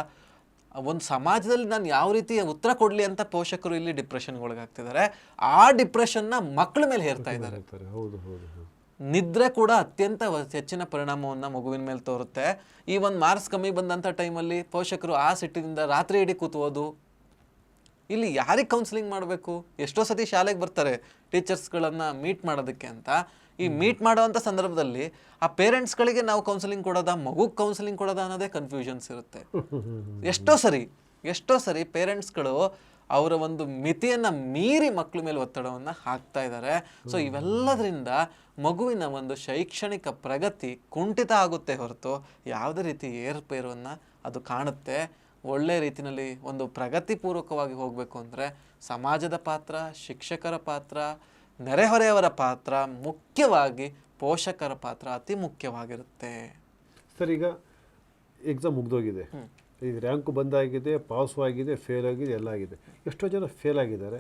ಒಂದು ಸಮಾಜದಲ್ಲಿ ನಾನು ಯಾವ ರೀತಿ ಉತ್ತರ ಕೊಡಲಿ ಅಂತ ಪೋಷಕರು ಇಲ್ಲಿ ಡಿಪ್ರೆಷನ್ ಒಳಗಾಗ್ತಿದ್ದಾರೆ. ಆ ಡಿಪ್ರೆಷನ್ನ ಮಕ್ಕಳ ಮೇಲೆ ಹೇರ್ತಾ ಇದ್ದಾರೆ. ನಿದ್ರೆ ಕೂಡ ಅತ್ಯಂತ ಹೆಚ್ಚಿನ ಪರಿಣಾಮವನ್ನು ಮಗುವಿನ ಮೇಲೆ ತೋರುತ್ತೆ. ಈ ಒಂದು ಮಾರ್ಕ್ಸ್ ಕಮ್ಮಿ ಬಂದಂಥ ಟೈಮಲ್ಲಿ ಪೋಷಕರು ಆ ಸಿಟ್ಟಿನಿಂದ ರಾತ್ರಿ ಇಡೀ ಕೂತ್ಬೋದು ಇಲ್ಲಿ ಯಾರಿಗೆ ಕೌನ್ಸಿಲಿಂಗ್ ಮಾಡಬೇಕು? ಎಷ್ಟೋ ಸತಿ ಶಾಲೆಗೆ ಬರ್ತಾರೆ ಟೀಚರ್ಸ್ಗಳನ್ನು ಮೀಟ್ ಮಾಡೋದಕ್ಕೆ ಅಂತ. ಈ ಮೀಟ್ ಮಾಡೋವಂಥ ಸಂದರ್ಭದಲ್ಲಿ ಆ ಪೇರೆಂಟ್ಸ್ಗಳಿಗೆ ನಾವು ಕೌನ್ಸಿಲಿಂಗ್ ಕೊಡೋದಾ ಮಗುಗೆ ಕೌನ್ಸಿಲಿಂಗ್ ಕೊಡೋದಾ ಅನ್ನೋದೇ ಕನ್ಫ್ಯೂಷನ್ಸ್ ಇರುತ್ತೆ. [laughs] ಎಷ್ಟೋ ಸರಿ ಎಷ್ಟೋ ಸರಿ ಪೇರೆಂಟ್ಸ್ಗಳು ಅವರ ಒಂದು ಮಿತಿಯನ್ನು ಮೀರಿ ಮಕ್ಕಳ ಮೇಲೆ ಒತ್ತಡವನ್ನು ಹಾಕ್ತಾ ಇದ್ದಾರೆ ಸೊ ಇವೆಲ್ಲದರಿಂದ ಮಗುವಿನ ಒಂದು ಶೈಕ್ಷಣಿಕ ಪ್ರಗತಿ ಕುಂಠಿತ ಆಗುತ್ತೆ ಹೊರತು ಯಾವುದೇ ರೀತಿ ಏರುಪೇರನ್ನು ಅದು ಕಾಣುತ್ತೆ. ಒಳ್ಳೆ ರೀತಿಯಲ್ಲಿ ಒಂದು ಪ್ರಗತಿಪೂರ್ವಕವಾಗಿ ಹೋಗಬೇಕು ಅಂದರೆ ಸಮಾಜದ ಪಾತ್ರ ಶಿಕ್ಷಕರ ಪಾತ್ರ ನೆರೆಹೊರೆಯವರ ಪಾತ್ರ ಮುಖ್ಯವಾಗಿ ಪೋಷಕರ ಪಾತ್ರ ಅತಿ ಮುಖ್ಯವಾಗಿರುತ್ತೆ. ಸರ್ ಈಗ ಎಕ್ಸಾಮ್ ಮುಗ್ದೋಗಿದೆ. ಈಗ ರ್ಯಾಂಕು ಬಂದಾಗಿದೆ ಪಾಸು ಆಗಿದೆ ಫೇಲ್ ಆಗಿದೆ ಎಲ್ಲ ಆಗಿದೆ. ಎಷ್ಟೋ ಜನ ಫೇಲ್ ಆಗಿದ್ದಾರೆ.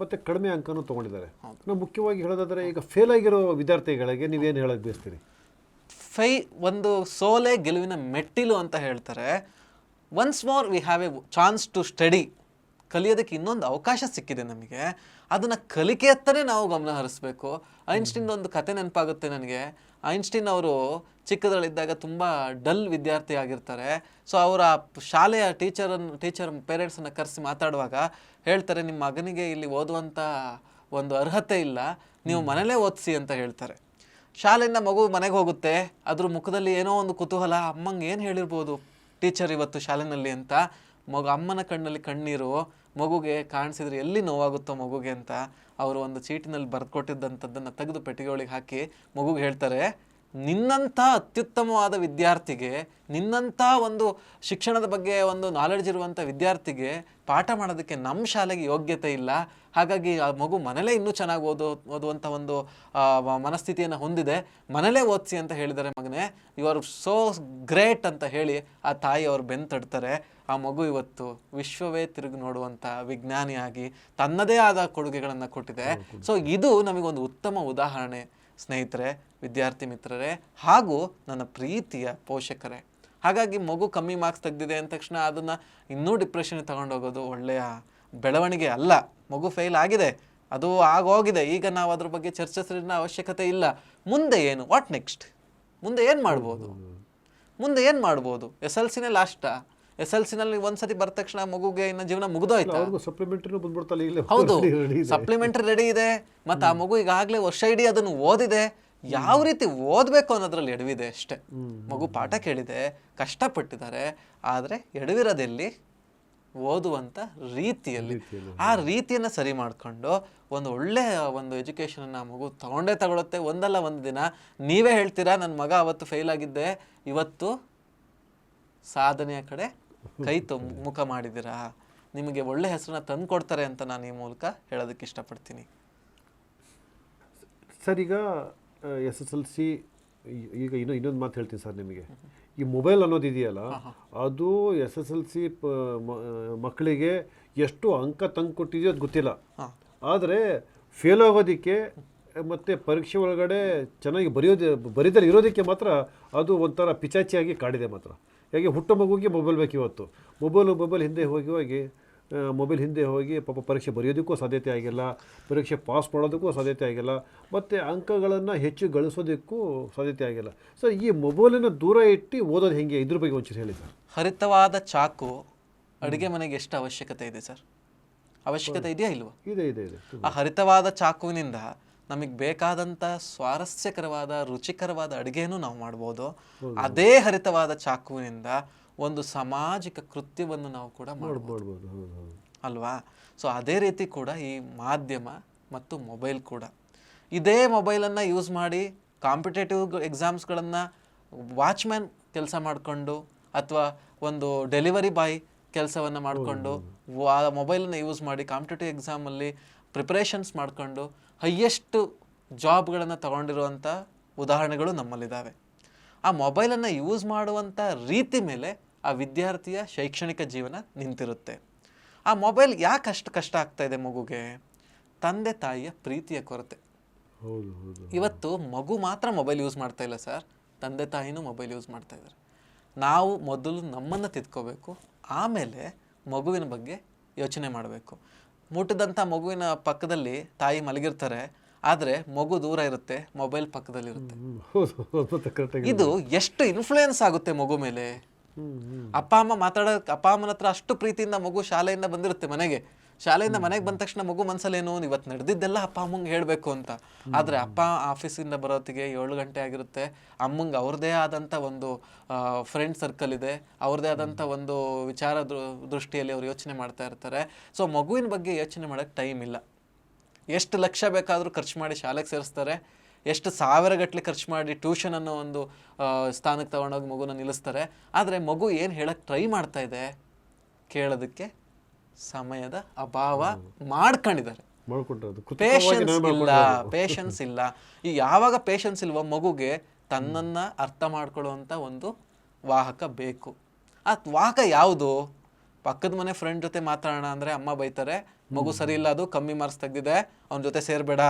ಮತ್ತೆ ಕಡಿಮೆ ಅಂಕನೂ ತೊಗೊಂಡಿದ್ದಾರೆ. ನಾವು ಮುಖ್ಯವಾಗಿ ಹೇಳೋದಾದ್ರೆ ಈಗ ಫೇಲ್ ಆಗಿರೋ ವಿದ್ಯಾರ್ಥಿಗಳಿಗೆ ನೀವೇನು ಹೇಳೋದು ಬಯಸ್ತೀರಿ? ಫೈ ಒಂದು ಸೋಲೆ ಗೆಲುವಿನ ಮೆಟ್ಟಿಲು ಅಂತ ಹೇಳ್ತಾರೆ. Once more we have a chance to study ಕಲಿಯೋದಕ್ಕೆ ಇನ್ನೊಂದು ಅವಕಾಶ ಸಿಕ್ಕಿದೆ ನಮಗೆ. ಅದನ್ನು ಕಲಿಕೆಯತ್ತನೇ ನಾವು ಗಮನ ಹರಿಸ್ಬೇಕು. ಐನ್ಸ್ಟೀನ್ ಒಂದು ಕತೆ ನೆನಪಾಗುತ್ತೆ ನನಗೆ. ಐನ್ಸ್ಟೀನ್ ಅವರು ಚಿಕ್ಕದರಲ್ಲಿದ್ದಾಗ ತುಂಬ ಡಲ್ ವಿದ್ಯಾರ್ಥಿ ಆಗಿರ್ತಾರೆ. ಸೊ ಅವರ ಶಾಲೆಯ ಟೀಚರನ್ನು ಟೀಚರ್ ಪೇರೆಂಟ್ಸನ್ನು ಕರೆಸಿ ಮಾತಾಡುವಾಗ ಹೇಳ್ತಾರೆ ನಿಮ್ಮ ಮಗನಿಗೆ ಇಲ್ಲಿ ಓದುವಂಥ ಒಂದು ಅರ್ಹತೆ ಇಲ್ಲ. ನೀವು ಮನೇಲೇ ಓದಿಸಿ ಅಂತ ಹೇಳ್ತಾರೆ. ಶಾಲೆಯಿಂದ ಮಗು ಮನೆಗೆ ಹೋಗುತ್ತೆ. ಅದ್ರ ಮುಖದಲ್ಲಿ ಏನೋ ಒಂದು ಕುತೂಹಲ. ಅಮ್ಮಂಗೆ ಏನು ಹೇಳಿರ್ಬೋದು? ಟೀಚರ್ ಇವತ್ತು ಶಾಲೆನಲ್ಲಿ ಅಂತ ಮಗು ಅಮ್ಮನ ಕಣ್ಣಲ್ಲಿ ಕಣ್ಣೀರು, ಮಗುಗೆ ಕಾಣಿಸಿದ್ರೆ ಎಲ್ಲಿ ನೋವಾಗುತ್ತೋ ಮಗುಗೆ ಅಂತ ಅವರು ಒಂದು ಚೀಟಿನಲ್ಲಿ ಬರೆದುಕೊಟ್ಟಿದ್ದಂಥದ್ದನ್ನು ತೆಗೆದು ಪೆಟ್ಟಿಗೆಗಳಿಗೆ ಹಾಕಿ ಮಗುಗೆ ಹೇಳ್ತಾರೆ ನಿನ್ನಂಥ ಅತ್ಯುತ್ತಮವಾದ ವಿದ್ಯಾರ್ಥಿಗೆ ನಿನ್ನಂಥ ಒಂದು ಶಿಕ್ಷಣದ ಬಗ್ಗೆ ಒಂದು ನಾಲೆಡ್ಜ್ ಇರುವಂಥ ವಿದ್ಯಾರ್ಥಿಗೆ ಪಾಠ ಮಾಡೋದಕ್ಕೆ ನಮ್ಮ ಶಾಲೆಗೆ ಯೋಗ್ಯತೆ ಇಲ್ಲ. ಹಾಗಾಗಿ ಆ ಮಗು ಮನೇಲೇ ಇನ್ನೂ ಚೆನ್ನಾಗಿ ಓದೋ ಓದುವಂಥ ಒಂದು ಮನಸ್ಥಿತಿಯನ್ನು ಹೊಂದಿದೆ. ಮನೇಲೇ ಓದಿಸಿ ಅಂತ ಹೇಳಿದರೆ ಮಗನೇ. ಯು ಆರ್ ಸೋ ಗ್ರೇಟ್ ಅಂತ ಹೇಳಿ ಆ ತಾಯಿ ಅವ್ರು ಬೆನ್ ತಡ್ತಾರೆ ಆ ಮಗು ಇವತ್ತು ವಿಶ್ವವೇ ತಿರುಗಿ ನೋಡುವಂಥ ವಿಜ್ಞಾನಿಯಾಗಿ ತನ್ನದೇ ಆದ ಕೊಡುಗೆಗಳನ್ನು ಕೊಟ್ಟಿದೆ. ಸೊ ಇದು ನಮಗೊಂದು ಉತ್ತಮ ಉದಾಹರಣೆ. ಸ್ನೇಹಿತರೆ ವಿದ್ಯಾರ್ಥಿ ಮಿತ್ರರೇ ಹಾಗೂ ನನ್ನ ಪ್ರೀತಿಯ ಪೋಷಕರೇ. ಹಾಗಾಗಿ ಮಗು ಕಮ್ಮಿ ಮಾರ್ಕ್ಸ್ ತೆಗೆದಿದೆ ಅಂದ ತಕ್ಷಣ ಅದನ್ನು ಇನ್ನೂ ಡಿಪ್ರೆಷನ್ ತಗೊಂಡೋಗೋದು ಒಳ್ಳೆಯ ಬೆಳವಣಿಗೆ ಅಲ್ಲ. ಮಗು ಫೇಲ್ ಆಗಿದೆ ಅದು ಆಗೋಗಿದೆ. ಈಗ ನಾವು ಅದ್ರ ಬಗ್ಗೆ ಚರ್ಚಿಸಿನ ಅವಶ್ಯಕತೆ ಇಲ್ಲ. ಮುಂದೆ ಏನು? ವಾಟ್ ನೆಕ್ಸ್ಟ್ ಮುಂದೆ ಏನು ಮಾಡ್ಬೋದು? ಮುಂದೆ ಏನು ಮಾಡ್ಬೋದು? ಎಸ್ ಎಲ್ ಸಿನೇ ಲಾಸ್ಟಾ ಎಸ್ ಎಲ್ ಸಿನಲ್ಲಿ ಒಂದ್ಸತಿ ಬರ ತಕ್ಷಣ ಮಗುಗೆ ಇನ್ನ ಜೀವನ ಮುಗಿದೋಯ್ತು? ಹೌದು. [laughs] ಸಪ್ಲಿಮೆಂಟರಿ ರೆಡಿ ಇದೆ. ಮತ್ತೆ ಆ ಮಗು ಈಗಾಗಲೇ ವರ್ಷ ಇಡೀ ಅದನ್ನು ಓದಿದೆ. ಯಾವ ರೀತಿ ಓದಬೇಕು ಅನ್ನೋದ್ರಲ್ಲಿ ಎಡವಿದೆ ಅಷ್ಟೇ. ಮಗು ಪಾಠ ಕೇಳಿದೆ ಕಷ್ಟಪಟ್ಟಿದ್ದಾರೆ ಆದರೆ ಎಡವಿರೋದೆಲ್ಲಿ ಓದುವಂತ ರೀತಿಯಲ್ಲಿ. ಆ ರೀತಿಯನ್ನು ಸರಿ ಮಾಡಿಕೊಂಡು ಒಂದು ಒಳ್ಳೆ ಒಂದು ಎಜುಕೇಷನ್ ಆ ಮಗು ತಗೊಂಡೇ ತಗೊಳುತ್ತೆ. ಒಂದಲ್ಲ ಒಂದು ದಿನ. ನೀವೇ ಹೇಳ್ತೀರಾ ನನ್ನ ಮಗ ಅವತ್ತು ಫೇಲ್ ಆಗಿದ್ದೆ. ಇವತ್ತು ಸಾಧನೆಯ ಕಡೆ ಕೈ ತುಂಬ ಮುಖ ಮಾಡಿದ್ದೀರಾ? ನಿಮಗೆ ಒಳ್ಳೆ ಹೆಸರನ್ನ ತಂದು ಕೊಡ್ತಾರೆ ಅಂತ ನಾನು ಈ ಮೂಲಕ ಹೇಳೋದಕ್ಕೆ ಇಷ್ಟಪಡ್ತೀನಿ. ಸರ್ ಈಗ ಎಸ್ ಎಸ್ ಎಲ್ ಸಿ ಈಗ ಇನ್ನೂ ಇನ್ನೊಂದು ಮಾತು ಹೇಳ್ತೀನಿ ಸರ್ ನಿಮಗೆ. ಈ ಮೊಬೈಲ್ ಅನ್ನೋದು ಇದೆಯಲ್ಲ ಅದು ಎಸ್ ಎಸ್ ಎಲ್ ಸಿ ಮಕ್ಕಳಿಗೆ ಎಷ್ಟು ಅಂಕ ತಂದು ಕೊಟ್ಟಿದೆಯೋ ಅದು ಗೊತ್ತಿಲ್ಲ. ಆದರೆ ಫೇಲ್ ಆಗೋದಕ್ಕೆ ಮತ್ತು ಪರೀಕ್ಷೆ ಒಳಗಡೆ ಚೆನ್ನಾಗಿ ಬರೆಯೋದು ಬರೀದಲ್ಲಿ ಇರೋದಕ್ಕೆ ಮಾತ್ರ ಅದು ಒಂಥರ ಪಿಚಾಚಿಯಾಗಿ ಕಾಡಿದೆ ಮಾತ್ರ. ಹೇಗೆ ಹುಟ್ಟೋ ಮಗುಗೆ ಮೊಬೈಲ್ ಬೇಕು ಇವತ್ತು. ಮೊಬೈಲು ಮೊಬೈಲ್ ಹಿಂದೆ ಹೋಗಿ ಹೋಗಿ ಮೊಬೈಲ್ ಹಿಂದೆ ಹೋಗಿ ಪಾಪ ಪರೀಕ್ಷೆ ಬರೆಯೋದಕ್ಕೂ ಸಾಧ್ಯತೆ ಆಗಿಲ್ಲ ಪರೀಕ್ಷೆ ಪಾಸ್ ಮಾಡೋದಕ್ಕೂ ಸಾಧ್ಯತೆ ಆಗಿಲ್ಲ ಮತ್ತು ಅಂಕಗಳನ್ನು ಹೆಚ್ಚು ಗಳಿಸೋದಕ್ಕೂ ಸಾಧ್ಯತೆ ಆಗಿಲ್ಲ. ಸರ್ ಈ ಮೊಬೈಲನ್ನು ದೂರ ಇಟ್ಟು ಓದೋದು ಹೇಗೆ? ಇದ್ರ ಬಗ್ಗೆ ಒಂಚೂರು ಹೇಳಿ ಸರ್. ಹರಿತವಾದ ಚಾಕು ಅಡುಗೆ ಮನೆಗೆ ಎಷ್ಟು ಅವಶ್ಯಕತೆ ಇದೆ ಸರ್? ಅವಶ್ಯಕತೆ ಇದೆಯಾ ಇಲ್ವಾ? ಇದೆ ಇದೆ ಇದೆ. ಆ ಹರಿತವಾದ ಚಾಕುವಿನಿಂದ ನಮಗೆ ಬೇಕಾದಂಥ ಸ್ವಾರಸ್ಯಕರವಾದ ರುಚಿಕರವಾದ ಅಡುಗೆಯನ್ನು ನಾವು ಮಾಡ್ಬೋದು. ಅದೇ ಹರಿತವಾದ ಚಾಕುವಿನಿಂದ ಒಂದು ಸಾಮಾಜಿಕ ಕೃತ್ಯವನ್ನು ನಾವು ಕೂಡ ಮಾಡ್ಬೋದು ಅಲ್ವಾ? ಸೊ ಅದೇ ರೀತಿ ಕೂಡ ಈ ಮಾಧ್ಯಮ ಮತ್ತು ಮೊಬೈಲ್ ಕೂಡ. ಇದೇ ಮೊಬೈಲನ್ನು ಯೂಸ್ ಮಾಡಿ ಕಾಂಪಿಟೇಟಿವ್ ಎಕ್ಸಾಮ್ಸ್ಗಳನ್ನು ವಾಚ್ಮ್ಯಾನ್ ಕೆಲಸ ಮಾಡಿಕೊಂಡು ಅಥವಾ ಒಂದು ಡೆಲಿವರಿ ಬಾಯ್ ಕೆಲಸವನ್ನು ಮಾಡಿಕೊಂಡು ಮೊಬೈಲನ್ನು ಯೂಸ್ ಮಾಡಿ ಕಾಂಪಿಟೇಟಿವ್ ಎಕ್ಸಾಮಲ್ಲಿ ಪ್ರಿಪ್ರೇಷನ್ಸ್ ಮಾಡಿಕೊಂಡು ಹೈಯೆಸ್ಟ್ ಜಾಬ್ಗಳನ್ನು ತಗೊಂಡಿರುವಂಥ ಉದಾಹರಣೆಗಳು ನಮ್ಮಲ್ಲಿದ್ದಾವೆ ಆ ಮೊಬೈಲನ್ನು ಯೂಸ್ ಮಾಡುವಂಥ ರೀತಿ ಮೇಲೆ ಆ ವಿದ್ಯಾರ್ಥಿಯ ಶೈಕ್ಷಣಿಕ ಜೀವನ ನಿಂತಿರುತ್ತೆ. ಆ ಮೊಬೈಲ್ ಯಾಕೆ ಅಷ್ಟು ಕಷ್ಟ ಆಗ್ತಾ ಇದೆ ಮಗುಗೆ? ತಂದೆ ತಾಯಿಯ ಪ್ರೀತಿಯ ಕೊರತೆ. ಇವತ್ತು ಮಗು ಮಾತ್ರ ಮೊಬೈಲ್ ಯೂಸ್ ಮಾಡ್ತಾ ಇಲ್ಲ ಸರ್. ತಂದೆ ತಾಯಿನೂ ಮೊಬೈಲ್ ಯೂಸ್ ಮಾಡ್ತಾ ಇದ್ದಾರೆ ನಾವು ಮೊದಲು ನಮ್ಮನ್ನು ತಿದ್ಕೋಬೇಕು. ಆಮೇಲೆ ಮಗುವಿನ ಬಗ್ಗೆ ಯೋಚನೆ ಮಾಡಬೇಕು. ಮುಟ್ಟಿದಂಥ ಮಗುವಿನ ಪಕ್ಕದಲ್ಲಿ ತಾಯಿ ಮಲಗಿರ್ತಾರೆ ಆದರೆ ಮಗು ದೂರ ಇರುತ್ತೆ ಮೊಬೈಲ್ ಮತ್ತೆ ಕರೆಕ್ಟಾಗಿ ಇದು ಎಷ್ಟು ಇನ್ಫ್ಲೂಯೆನ್ಸ್ ಆಗುತ್ತೆ ಮಗು ಮೇಲೆ? ಅಪ್ಪ ಅಮ್ಮ ಮಾತಾಡೋ ಅಪ್ಪ ಅಮ್ಮನ ಹತ್ರ ಅಷ್ಟು ಪ್ರೀತಿಯಿಂದ ಮಗು ಶಾಲೆಯಿಂದ ಬಂದಿರುತ್ತೆ ಮನೆಗೆ. ಶಾಲೆಯಿಂದ ಮನೆಗೆ ಬಂದ ತಕ್ಷಣ ಮಗು ಮನ್ಸಲ್ಲೇನು ಇವತ್ತು ನಡೆದಿದ್ದೆಲ್ಲ ಅಪ್ಪ ಅಮ್ಮಂಗೆ ಹೇಳಬೇಕು ಅಂತ. ಆದರೆ ಅಪ್ಪ ಆಫೀಸಿಂದ ಬರೋತ್ತಿಗೆ ಏಳು ಗಂಟೆ ಆಗಿರುತ್ತೆ. ಅಮ್ಮಂಗೆ ಅವ್ರದ್ದೇ ಆದಂಥ ಒಂದು ಫ್ರೆಂಡ್ ಸರ್ಕಲ್ ಇದೆ. ಅವ್ರದ್ದೇ ಆದಂಥ ಒಂದು ವಿಚಾರ ದೃಷ್ಟಿಯಲ್ಲಿ ಅವ್ರು ಯೋಚನೆ ಮಾಡ್ತಾ ಇರ್ತಾರೆ. ಸೊ ಮಗುವಿನ ಬಗ್ಗೆ ಯೋಚನೆ ಮಾಡೋಕ್ಕೆ ಟೈಮ್ ಇಲ್ಲ. ಎಷ್ಟು ಲಕ್ಷ ಬೇಕಾದರೂ ಖರ್ಚು ಮಾಡಿ ಶಾಲೆಗೆ ಸೇರಿಸ್ತಾರೆ. ಎಷ್ಟು ಸಾವಿರ ಗಟ್ಟಲೆ ಖರ್ಚು ಮಾಡಿ ಟ್ಯೂಷನ್ ಅನ್ನೋ ಒಂದು ಸ್ಥಾನಕ್ಕೆ ತಗೊಂಡೋಗಿ ಮಗುನ ನಿಲ್ಲಿಸ್ತಾರೆ. ಆದರೆ ಮಗು ಏನು ಹೇಳಕ್ಕೆ ಟ್ರೈ ಮಾಡ್ತಾ ಇದೆ ಕೇಳೋದಕ್ಕೆ ಸಮಯದ ಅಭಾವ ಮಾಡ್ಕೊಂಡಿದ್ದಾರೆ. ಪೇಷನ್ಸ್ ಇಲ್ಲ ಪೇಷನ್ಸ್ ಇಲ್ಲ. ಈ ಯಾವಾಗ ಪೇಷನ್ಸ್ ಇಲ್ವೋ ಮಗುಗೆ ತನ್ನನ್ನ ಅರ್ಥ ಮಾಡ್ಕೊಳ್ಳುವಂತ ಒಂದು ವಾಹಕ ಬೇಕು. ಆ ವಾಹಕ ಯಾವುದು? ಪಕ್ಕದ ಮನೆ ಫ್ರೆಂಡ್ ಜೊತೆ ಮಾತಾಡೋಣ ಅಂದ್ರೆ ಅಮ್ಮ ಬೈತಾರೆ ಮಗು ಸರಿ ಇಲ್ಲ ಅದು ಕಮ್ಮಿ ಮಾರ್ಕ್ಸ್ ತೆಗ್ದಿದೆ ಅವನ ಜೊತೆ ಸೇರ್ಬೇಡ.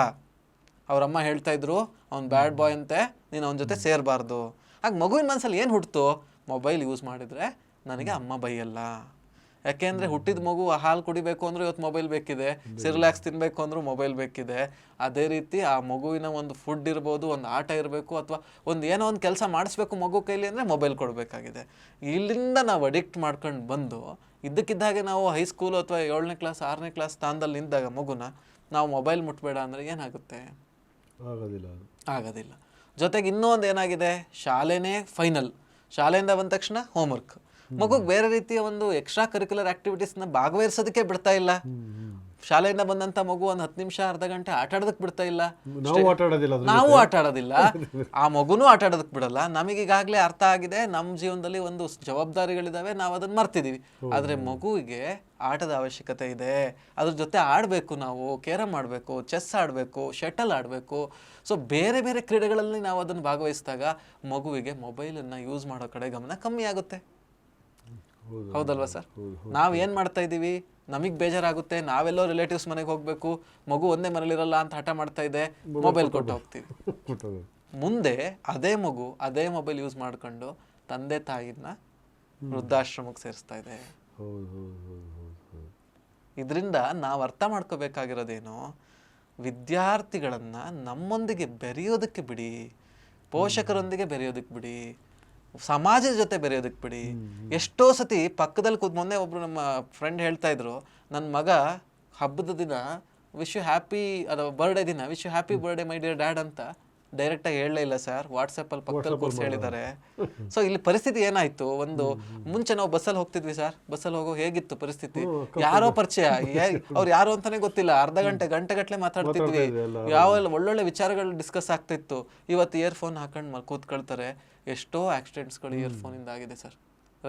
ಅವ್ರ ಅಮ್ಮ ಹೇಳ್ತಾ ಇದ್ರು ಅವ್ನ್ ಬ್ಯಾಡ್ ಬಾಯ್ ಅಂತೆ ನೀನು ಅವನ ಜೊತೆ ಸೇರ್ಬಾರ್ದು. ಆಗ ಮಗುವಿನ ಮನಸ್ಸಲ್ಲಿ ಏನು ಹುಡ್ತು ಮೊಬೈಲ್ ಯೂಸ್ ಮಾಡಿದ್ರೆ ನನಗೆ ಅಮ್ಮ ಬೈಯಲ್ಲ. ಯಾಕೆಂದ್ರೆ ಹುಟ್ಟಿದ ಮಗು ಹಾಲು ಕುಡಿಬೇಕು ಅಂದ್ರೆ ಇವತ್ತು ಮೊಬೈಲ್ ಬೇಕಿದೆ ಸಿರಿಲ್ಯಾಕ್ಸ್ ತಿನ್ಬೇಕು ಅಂದ್ರೂ ಮೊಬೈಲ್ ಬೇಕಿದೆ. ಅದೇ ರೀತಿ ಆ ಮಗುವಿನ ಒಂದು ಫುಡ್ ಇರ್ಬೋದು ಒಂದು ಆಟ ಇರಬೇಕು ಅಥವಾ ಒಂದು ಏನೋ ಒಂದು ಕೆಲಸ ಮಾಡಿಸ್ಬೇಕು ಮಗು ಕೈಲಿ ಅಂದ್ರೆ ಮೊಬೈಲ್ ಕೊಡಬೇಕಾಗಿದೆ. ಇಲ್ಲಿಂದ ನಾವು ಅಡಿಕ್ಟ್ ಮಾಡ್ಕೊಂಡು ಬಂದು ಇದ್ದಕ್ಕಿದ್ದಾಗೆ ನಾವು ಹೈಸ್ಕೂಲ್ ಅಥವಾ ಏಳನೇ ಕ್ಲಾಸ್ ಆರನೇ ಕ್ಲಾಸ್ ಸ್ಥಾನದಲ್ಲಿ ನಿಂತಾಗ ಮಗುನ ನಾವು ಮೊಬೈಲ್ ಮುಟ್ಬೇಡ ಅಂದ್ರೆ ಏನಾಗುತ್ತೆ? ಆಗೋದಿಲ್ಲ ಆಗೋದಿಲ್ಲ. ಜೊತೆಗೆ ಇನ್ನೂ ಒಂದು ಏನಾಗಿದೆ? ಶಾಲೆನೇ ಫೈನಲ್ ಶಾಲೆಯಿಂದ ಬಂದ ತಕ್ಷಣ ಹೋಮ್ವರ್ಕ್ ಮಗುಗೆ ಬೇರೆ ರೀತಿಯ ಒಂದು ಎಕ್ಸ್ಟ್ರಾ ಕರಿಕ್ಯುಲರ್ನ ಭಾಗವಹಿಸೋದಕ್ಕೆ ಬಿಡ್ತಾ ಇಲ್ಲ. ಶಾಲೆಯಿಂದ ಬಂದಂತ ಮಗು ಒಂದ್ ಹತ್ತು ನಿಮಿಷ ಅರ್ಧ ಗಂಟೆ ಆಟ ಆಡೋದಕ್ ಬಿಡ್ತಾ ಇಲ್ಲ. ನಾವು ಆಟ ಆಡೋದಿಲ್ಲ ಆ ಮಗುನು ಆಟ ಆಡೋದಕ್ ಬಿಡಲ್ಲ. ನಮಗೆ ಈಗಾಗಲೇ ಅರ್ಥ ಆಗಿದೆ ನಮ್ಮ ಜೀವನದಲ್ಲಿ ಒಂದು ಜವಾಬ್ದಾರಿಗಳಿದಾವೆ ನಾವು ಅದನ್ನ ಮರ್ತಿದೀವಿ. ಆದ್ರೆ ಮಗುವಿಗೆ ಆಟದ ಅವಶ್ಯಕತೆ ಇದೆ. ಅದ್ರ ಜೊತೆ ಆಡಬೇಕು ನಾವು ಕೇರಮ್ ಆಡಬೇಕು ಚೆಸ್ ಆಡಬೇಕು ಶಟಲ್ ಆಡಬೇಕು. ಸೊ ಬೇರೆ ಬೇರೆ ಕ್ರೀಡೆಗಳಲ್ಲಿ ನಾವು ಅದನ್ನು ಭಾಗವಹಿಸಿದಾಗ ಮಗುವಿಗೆ ಮೊಬೈಲನ್ನು ಯೂಸ್ ಮಾಡೋ ಕಡೆ ಗಮನ ಕಮ್ಮಿ ಆಗುತ್ತೆ. ಹೌದಲ್ವಾ ಸರ್? ನಾವ್ ಏನ್ ಮಾಡ್ತಾ ಇದೀವಿ? ನಮಗ್ ಬೇಜಾರಾಗುತ್ತೆ ನಾವೆಲ್ಲೋ ರಿಲೇಟಿವ್ಸ್ ಮನೆಗೆ ಹೋಗ್ಬೇಕು ಮಗು ಒಂದೇ ಮನೇಲಿರಲ್ಲ ಅಂತ ಹಠ ಮಾಡ್ತಾ ಇದೆ ಮೊಬೈಲ್ ಕೊಟ್ಟು ಹೋಗ್ತೀವಿ [laughs] ಮುಂದೆ ಅದೇ ಮಗು ಅದೇ ಮೊಬೈಲ್ ಯೂಸ್ ಮಾಡ್ಕೊಂಡು ತಂದೆ ತಾಯಿನ ವೃದ್ಧಾಶ್ರಮಕ್ಕೆ ಸೇರಿಸ್ತಾ ಇದೆ. ಇದರಿಂದ ನಾವು ಅರ್ಥ ಮಾಡ್ಕೋಬೇಕಾಗಿರೋದೇನು ವಿದ್ಯಾರ್ಥಿಗಳನ್ನ ನಮ್ಮೊಂದಿಗೆ ಬೆರೆಯೋದಕ್ಕೆ ಬಿಡಿ ಪೋಷಕರೊಂದಿಗೆ ಬೆರೆಯೋದಕ್ಕೆ ಬಿಡಿ ಸಮಾಜದ ಜೊತೆ ಬೆರೆಯೋದಕ್ಕೆ ಬಿಡಿ. ಎಷ್ಟೋ ಸತಿ ಪಕ್ಕದಲ್ಲಿ ಕೂತ್ ಮೊನ್ನೆ ಒಬ್ರು ನಮ್ಮ ಫ್ರೆಂಡ್ ಹೇಳ್ತಾ ಇದ್ರು ನನ್ನ ಮಗ ಹಬ್ಬದ ದಿನ ವಿಶ್ ಯು ಹ್ಯಾಪಿ ಅಥವಾ ಬರ್ಡೇ ದಿನ wish you happy birthday my dear dad ಅಂತ ಡೈರೆಕ್ಟ್ ಆಗಿ ಹೇಳಲೇ ಇಲ್ಲ ಸರ್ ವಾಟ್ಸಪ್ ಅಲ್ಲಿ ಪಕ್ಕದಲ್ಲಿ ಕೂರ್ಸಿ ಹೇಳಿದ್ದಾರೆ. ಸೊ ಇಲ್ಲಿ ಪರಿಸ್ಥಿತಿ ಏನಾಯ್ತು? ಒಂದು ಮುಂಚೆ ನಾವು ಬಸ್ಸಲ್ಲಿ ಹೋಗ್ತಿದ್ವಿ ಸರ್ ಬಸ್ಸಲ್ಲಿ ಹೋಗೋ ಹೇಗಿತ್ತು ಪರಿಸ್ಥಿತಿ? ಯಾರೋ ಪರಿಚಯ? ಅವ್ರು ಯಾರು ಅಂತಾನೆ ಗೊತ್ತಿಲ್ಲ. ಅರ್ಧ ಗಂಟೆ ಗಂಟೆ ಗಟ್ಟಲೆ ಮಾತಾಡ್ತಿದ್ವಿ. ಯಾವ ಒಳ್ಳೊಳ್ಳೆ ವಿಚಾರಗಳು ಡಿಸ್ಕಸ್ ಆಗ್ತಿತ್ತು. ಇವತ್ತು ಇಯರ್ಫೋನ್ ಹಾಕೊಂಡು ಕೂತ್ಕೊಳ್ತಾರೆ ಎಷ್ಟೋ ಆಕ್ಸಿಡೆಂಟ್ಸ್ಗಳು ಇಯರ್ಫೋನ್ ಇಂದ ಆಗಿದೆ ಸರ್